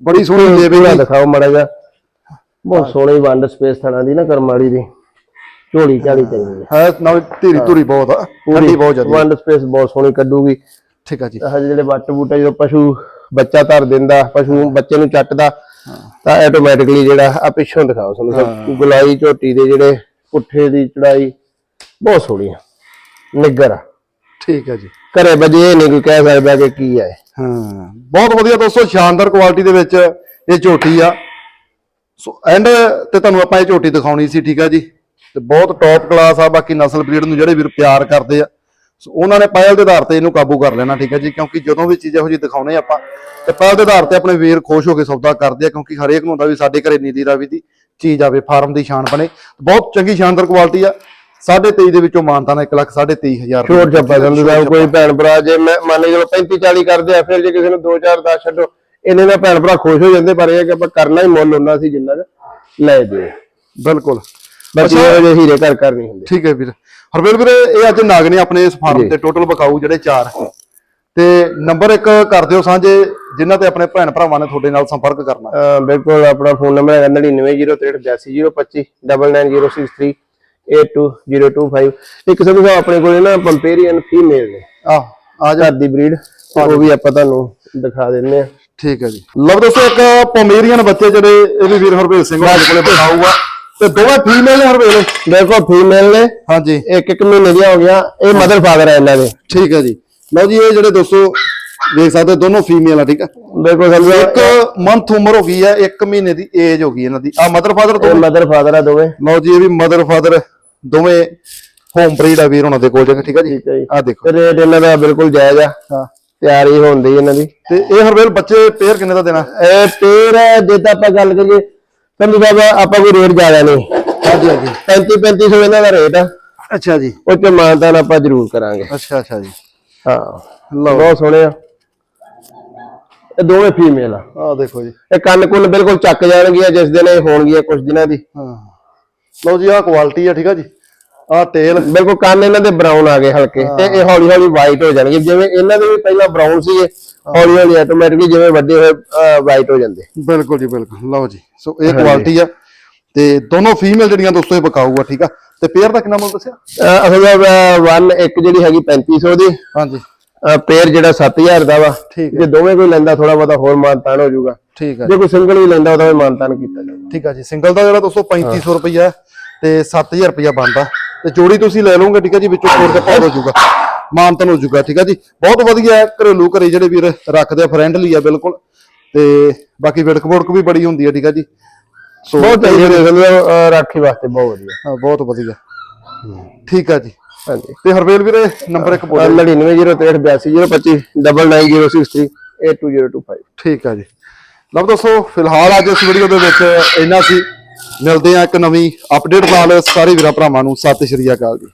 Speaker 1: ਬੜੀ ਸੋਹਣੀ ਲੇਵੇ
Speaker 2: ਪੂਰਾ ਦਿਖਾਓ ਮੜਾ ਜਾ ਬਹੁਤ ਸੋਹਣੀ ਵੰਡ ਸਪੇਸ ਥਣਾ ਦੀ ਨਾ ਕਰਮਾਲੀ ਦੀ। ਝੋਲੀ ਝਾਲੀ ਚੰਗੀ ਹੈ
Speaker 1: ਹੈ ਨਾਲ ਧੀਰੀ ਧੂਰੀ ਬਹੁਤ ਆ ਠੰਡੀ ਬਹੁਤ ਜ਼ਿਆਦਾ
Speaker 2: ਵੰਡ ਸਪੇਸ ਬਹੁਤ ਸੋਹਣੀ ਕੱਢੂਗੀ।
Speaker 1: ਠੀਕ ਆ ਜੀ।
Speaker 2: ਆਹ ਜਿਹੜੇ ਵੱਟ ਬੂਟਾ ਜਦੋਂ ਪਸ਼ੂ ਬੱਚਾ ਧਰ ਦਿੰਦਾ ਪਸ਼ੂ ਬੱਚੇ ਨੂੰ ਚੱਟਦਾ ਤਾਂ ਆਟੋਮੈਟਿਕਲੀ ਜਿਹੜਾ ਆ ਪਿੱਛੋਂ ਦਿਖਾਓ ਸਾਨੂੰ। ਗੁਲਾਈ ਝੋਟੀ ਦੇ ਜਿਹੜੇ ਪੁੱਠੇ ਦੀ ਚੜਾਈ ਬਹੁਤ ਸੋਹਣੀ ਆ ਨਿੱਗਰ ਆ।
Speaker 1: ਠੀਕ ਆ ਜੀ।
Speaker 2: ਘਰੇ ਬਜੇ ਇਹ ਨਹੀਂ ਕੋਈ ਕਹਿ ਸਕਦਾ ਕਿ ਕੀ ਹੈ
Speaker 1: ਹਾਂ ਬਹੁਤ ਵਧੀਆ ਦੋਸਤੋ ਸ਼ਾਨਦਾਰ ਕੁਆਲਿਟੀ ਦੇ ਵਿੱਚ ਇਹ ਝੋਟੀ ਆ। ਸੋ ਐਂਡ ਤੇ ਤੁਹਾਨੂੰ ਆਪਾਂ ਇਹ ਝੋਟੀ ਦਿਖਾਉਣੀ ਸੀ ਠੀਕ ਆ ਜੀ। ਤੇ ਬਹੁਤ ਟੌਪ ਕਲਾਸ ਆ ਬਾਕੀ ਨਸਲ ਬਰੀਡ ਨੂੰ ਜਿਹੜੇ ਵੀਰ ਪਿਆਰ ਕਰਦੇ ਆ। ਸੋ ਉਹਨਾਂ ਨੇ ਪਹਿਲ ਦੇ ਆਧਾਰ ਤੇ ਇਹਨੂੰ ਕਾਬੂ ਕਰ ਲੈਣਾ ਠੀਕ ਆ ਜੀ ਕਿਉਂਕਿ ਜਦੋਂ ਵੀ ਚੀਜ਼ ਇਹੋ ਜਿਹੀ ਦਿਖਾਉਣੇ ਆਪਾਂ ਤੇ ਪਹਿਲ ਦੇ ਆਧਾਰ ਤੇ ਆਪਣੇ ਵੀਰ ਖੁਸ਼ ਹੋ ਕੇ ਸੌਦਾ ਕਰਦੇ ਆ ਕਿਉਂਕਿ ਹਰੇਕ ਨੂੰ ਹੁੰਦਾ ਵੀ ਸਾਡੇ ਘਰੇ ਨੀਲੀ ਰਾਵੀ ਦੀ। ਚੀਜ਼ ਆਵੇ ਫਾਰਮ ਦੀ ਸ਼ਾਨ ਬਣੇ। ਬਹੁਤ ਚੰਗੀ ਸ਼ਾਨਦਾਰ ਕੁਆਲਿਟੀ ਆ। 23.5 ਦੇ ਵਿੱਚੋਂ ਮਾਨਤਾ ਨਾ 1 ਲੱਖ 23000
Speaker 2: ਛੋਟ ਸੰਧੂ ਸਾਹਿਬ ਕੋਈ ਭੈਣ ਭਰਾ ਜੇ ਮੈਂ ਮੰਨ ਲਓ 35 40 ਕਰਦੇ ਆ ਫਿਰ ਜੇ ਕਿਸੇ ਨੂੰ 2 4 10 ਛੱਡੋ ਇਹਨੇ ਨਾਲ ਭੈਣ ਭਰਾ ਖੁਸ਼ ਹੋ ਜਾਂਦੇ ਪਰ ਇਹ ਕਿ ਆਪਾਂ ਕਰਨਾ ਹੀ ਮੁੱਲ ਉਹਨਾਂ ਸੀ ਜਿੰਨਾ ਲੈ ਦੇ
Speaker 1: ਬਿਲਕੁਲ।
Speaker 2: ਬਾਕੀ ਇਹੋ ਜਿਹੇ ਹੀਰੇ ਘਰ ਘਰ ਨਹੀਂ ਹੁੰਦੇ।
Speaker 1: ਠੀਕ ਹੈ ਵੀਰ। ਹਰਵੇਲ ਵੀਰੇ ਇਹ ਅੱਜ ਨਾਗ ਨੇ ਆਪਣੇ ਇਸ ਫਾਰਮ ਤੇ ਟੋਟਲ ਬਕਾਊ ਜਿਹੜੇ ਚਾਰ। ਤੇ ਨੰਬਰ ਇੱਕ ਕਰ ਦਿਓ ਸਾਂਝੇ। ਜਿਨ੍ਹਾਂ ਤੇ ਆਪਣੇ ਭੈਣ ਭਰਾਵਾਂ ਨੇ ਤੁਹਾਡੇ ਨਾਲ ਸੰਪਰਕ ਕਰਨਾ।
Speaker 2: ਅਹ ਬਿਲਕੁਲ ਆਪਣਾ ਫੋਨ ਨੰਬਰ ਹੈਗਾ 9903825025 99025 ਇੱਕ ਸੰਧੂ ਸਾਹਿਬ ਆਪਣੇ ਕੋਲੇ ਨਾ ਪੰਪੇਰੀਅਨ ਫੀਮੇਲ ਨੇ।
Speaker 1: ਆ ਆ ਜਾ।
Speaker 2: ਦੀ ਬਰੀਡ ਉਹ ਵੀ ਆਪਾਂ ਤੁਹਾਨੂੰ ਦਿਖਾ ਦਿੰਨੇ ਆ
Speaker 1: ਠੀਕ ਹੈ ਜੀ। ਲਓ ਦੋਸਤੋ ਇੱਕ ਪੋਮੇਰੀਅਨ ਬੱਚੇ ਜਿਹੜੇ ਇਹ ਵੀ ਵੀਰ ਹਰਵੇਲ ਸਿੰਘ ਸਾਡੇ ਕੋਲੇ ਬਕਾਊ ਆ ਤੇ ਦੋਵੇਂ ਫੀਮੇਲ ਹਰਵੇਲ
Speaker 2: ਦੇਖੋ ਫੀਮੇਲ ਨੇ।
Speaker 1: ਹਾਂਜੀ।
Speaker 2: ਇੱਕ ਇੱਕ ਮਹੀਨੇ ਦੀਆਂ ਹੋ ਗਿਆ ਇਹ ਮਦਰ ਫਾਦਰ ਹੈ ਇਹਨਾਂ ਦੇ।
Speaker 1: ਠੀਕ ਹੈ ਜੀ। ਲਓ ਜੀ ਇਹ ਜਿਹੜੇ ਦੋਸਤੋ ਦੇਖ ਸਕਦੇ ਹੋ, ਦੋਨੋਂ ਫੀਮੇਲ ਆ ਠੀਕ ਆ?
Speaker 2: ਬਿਲਕੁਲ ਸਮਝੋ
Speaker 1: ਇੱਕ ਮੰਥ ਉਮਰ ਹੋ ਗਈ ਹੈ 1 ਮਹੀਨੇ ਦੀ ਏਜ ਹੋ ਗਈ ਇਹਨਾਂ ਦੀ। ਆ ਮਦਰ ਫਾਦਰ ਤੋਂ
Speaker 2: ਮਦਰ ਫਾਦਰ ਆ ਦੋਵੇਂ।
Speaker 1: ਲਓ ਜੀ ਇਹ ਵੀ ਮਦਰ ਫਾਦਰ ਦੋਵੇਂ ਹੋਮ ਬਰੀਡ ਆ ਵੀਰ ਉਹਨਾਂ ਦੇ ਕੋਲ ਜਗ੍ਹਾ ਠੀਕ ਆ ਜੀ?
Speaker 2: ਹੈ
Speaker 1: ਆ ਦੇਖੋ।
Speaker 2: ਤੇ ਰੇਟ ਇਹਨਾਂ ਦਾ ਬਿਲਕੁਲ ਜਾਇਜ਼ ਆ।
Speaker 1: ਹਾਂ।
Speaker 2: ਤਿਆਰੀ ਹੁੰਦੀ ਇਹਨਾਂ ਦੀ।
Speaker 1: ਤੇ ਇਹ ਹਰਵੇਲ ਬੱਚੇ ਪੇਅਰ ਕਿੰਨੇ ਦਾ ਦੇਣਾ?
Speaker 2: ਇਹ ਪੇਰ ਜੇ ਤਾਂ ਆਪਾਂ ਗੱਲ ਕਰੀਏ ਸੰਧੂ ਸਾਹਿਬ ਆਪਾਂ ਕੋਈ ਰੇਟ ਜ਼ਿਆਦਾ ਨਹੀਂ।
Speaker 1: ਹਾਂਜੀ ਹਾਂਜੀ।
Speaker 2: 35 3500 ਇਹਨਾਂ ਦਾ ਰੇਟ ਆ।
Speaker 1: ਅੱਛਾ ਜੀ।
Speaker 2: ਉਹ ਚ ਮਾਨਤਾਨ ਆਪਾਂ ਜ਼ਰੂਰ ਕਰਾਂਗੇ।
Speaker 1: ਅੱਛਾ ਅੱਛਾ ਜੀ।
Speaker 2: ਹਾਂ।
Speaker 1: ਲਓ।
Speaker 2: ਬਹੁਤ ਸੋਹਣੇ ਆ। ਇਹ ਦੋਵੇਂ ਫੀਮੇਲ ਆ।
Speaker 1: ਆ ਦੇਖੋ ਜੀ।
Speaker 2: ਇਹ ਕੰਨ ਕੁੰਨ ਬਿਲਕੁਲ ਚੱਕ ਜਾਣਗੀਆਂ ਜਿਸ ਦਿਨ ਇਹ ਹੋਣਗੀਆਂ ਕੁਝ ਦਿਨਾਂ ਦੀ।
Speaker 1: ਹਾਂ। ਲਓ ਜੀ ਆ ਕੁਆਲਿਟੀ ਆ ਠੀਕ ਆ ਜੀ। ਆ ਤੇਲ
Speaker 2: ਬਿਲਕੁਲ ਕੰਨ ਇਹਨਾਂ ਦੇ ਬਰਾਊਨ ਆ ਗਏ ਹਲਕੇ ਤੇ ਇਹ ਹੌਲੀ ਹੌਲੀ ਵਾਈਟ ਹੋ ਜਾਣਗੇ। ਜਿਵੇਂ ਇਹਨਾਂ ਦੇ ਵੀ ਪਹਿਲਾਂ ਬਰਾਊਨ ਸੀਗੇ ਹੌਲੀ ਹੌਲੀ ਆਟੋਮੈਟਿਕਲੀ ਜਿਵੇਂ ਵੱਡੇ ਹੋਏ ਵਾਈਟ ਹੋ ਜਾਂਦੇ।
Speaker 1: ਬਿਲਕੁਲ ਜੀ ਬਿਲਕੁਲ। ਲਓ ਜੀ ਸੋ ਇਹ ਕੁਆਲਿਟੀ ਆ। ਤੇ ਦੋਨੋਂ ਫੀਮੇਲ ਜਿਹੜੀਆਂ ਦੋਸਤੋ ਇਹ ਬਕਾਊ ਆ ਠੀਕ ਆ। ਤੇ ਪੇਅਰ ਦਾ ਕਿੰਨਾ ਮੁੱਲ ਦੱਸਿਆ?
Speaker 2: ਅਸਲ ਵਿੱਚ ਵਨ ਇੱਕ ਜਿਹੜੀ ਹੈਗੀ 3500 ਦੀ।
Speaker 1: ਹਾਂਜੀ।
Speaker 2: ਪੇਅਰ ਜਿਹੜਾ 7000 ਦਾ ਵਾ
Speaker 1: ਠੀਕ
Speaker 2: ਜੇ ਦੋਵੇਂ ਕੋਈ ਲੈਂਦਾ ਥੋੜਾ ਬਹੁਤਾ ਹੋਰ ਮਾਨਤਾਨ ਹੋ ਜਾਊਗਾ।
Speaker 1: ਠੀਕ ਆ
Speaker 2: ਜੇ ਕੋਈ ਸਿੰਗਲ ਵੀ ਲੈਂਦਾ ਉਹਦਾ ਵੀ ਮਾਨਤਾਨ ਕੀਤਾ ਜਾਊਗਾ।
Speaker 1: ਠੀਕ ਆ ਜੀ। ਸਿੰਗਲ ਦਾ ਜਿਹੜਾ ਦੋਸਤੋ 3500 ਰੁਪਈਆ ਤੇ 7000 ਰੁਪਈਆ ਬਣਦਾ। ਤੇ ਜੋੜੀ ਤੁਸੀਂ ਲੈ ਲਓਗੇ ਠੀਕ ਆ ਜੀ ਵਿੱਚੋਂ ਛੋੜ ਕੇ ਪਾਉ ਹੋ ਜਾਊਗਾ। ਮਾਨਤਨ ਹੋ ਜਾਊਗਾ ਠੀਕ ਆ ਜੀ। ਬਹੁਤ ਵਧੀਆ ਹੈ ਘਰੇਲੂ ਘਰੇ ਜਿਹੜੇ ਵੀਰ ਰੱਖਦੇ ਆ ਫਰੈਂਡਲੀ ਆ ਬਿਲਕੁਲ। ਤੇ ਬਾਕੀ ਵਿੜਕ ਵੁੜਕ ਵੀ ਬੜੀ ਹੁੰਦੀ ਆ ਠੀਕ ਆ ਜੀ।
Speaker 2: ਬਹੁਤ ਸਮਝੋ ਰਾਖੀ ਵਾਸਤੇ ਬਹੁਤ ਵਧੀਆ।
Speaker 1: ਹਾਂ, ਬਹੁਤ ਵਧੀਆ। ਠੀਕ ਆ ਜੀ।
Speaker 2: ਹਾਂਜੀ।
Speaker 1: ਤੇ ਹਰਵੇਲ ਵੀਰੇ ਨੰਬਰ ਇੱਕ ਬੋਲੋ
Speaker 2: 9903828025 99063 82025
Speaker 1: ਠੀਕ ਆ ਜੀ। ਲਓ ਦੋਸਤੋ ਫਿਲਹਾਲ ਅੱਜ ਇਸ ਵੀਡੀਓ ਦੇ ਵਿੱਚ ਇੰਨਾ ਸੀ। ਮਿਲਦੇ ਆ ਇੱਕ ਨਵੀਂ ਅਪਡੇਟ ਨਾਲ ਸਾਰੇ ਵੀਰਾਂ ਭਰਾਵਾਂ ਨੂੰ। ਸਤਿ ਸ਼੍ਰੀ ਅਕਾਲ ਜੀ।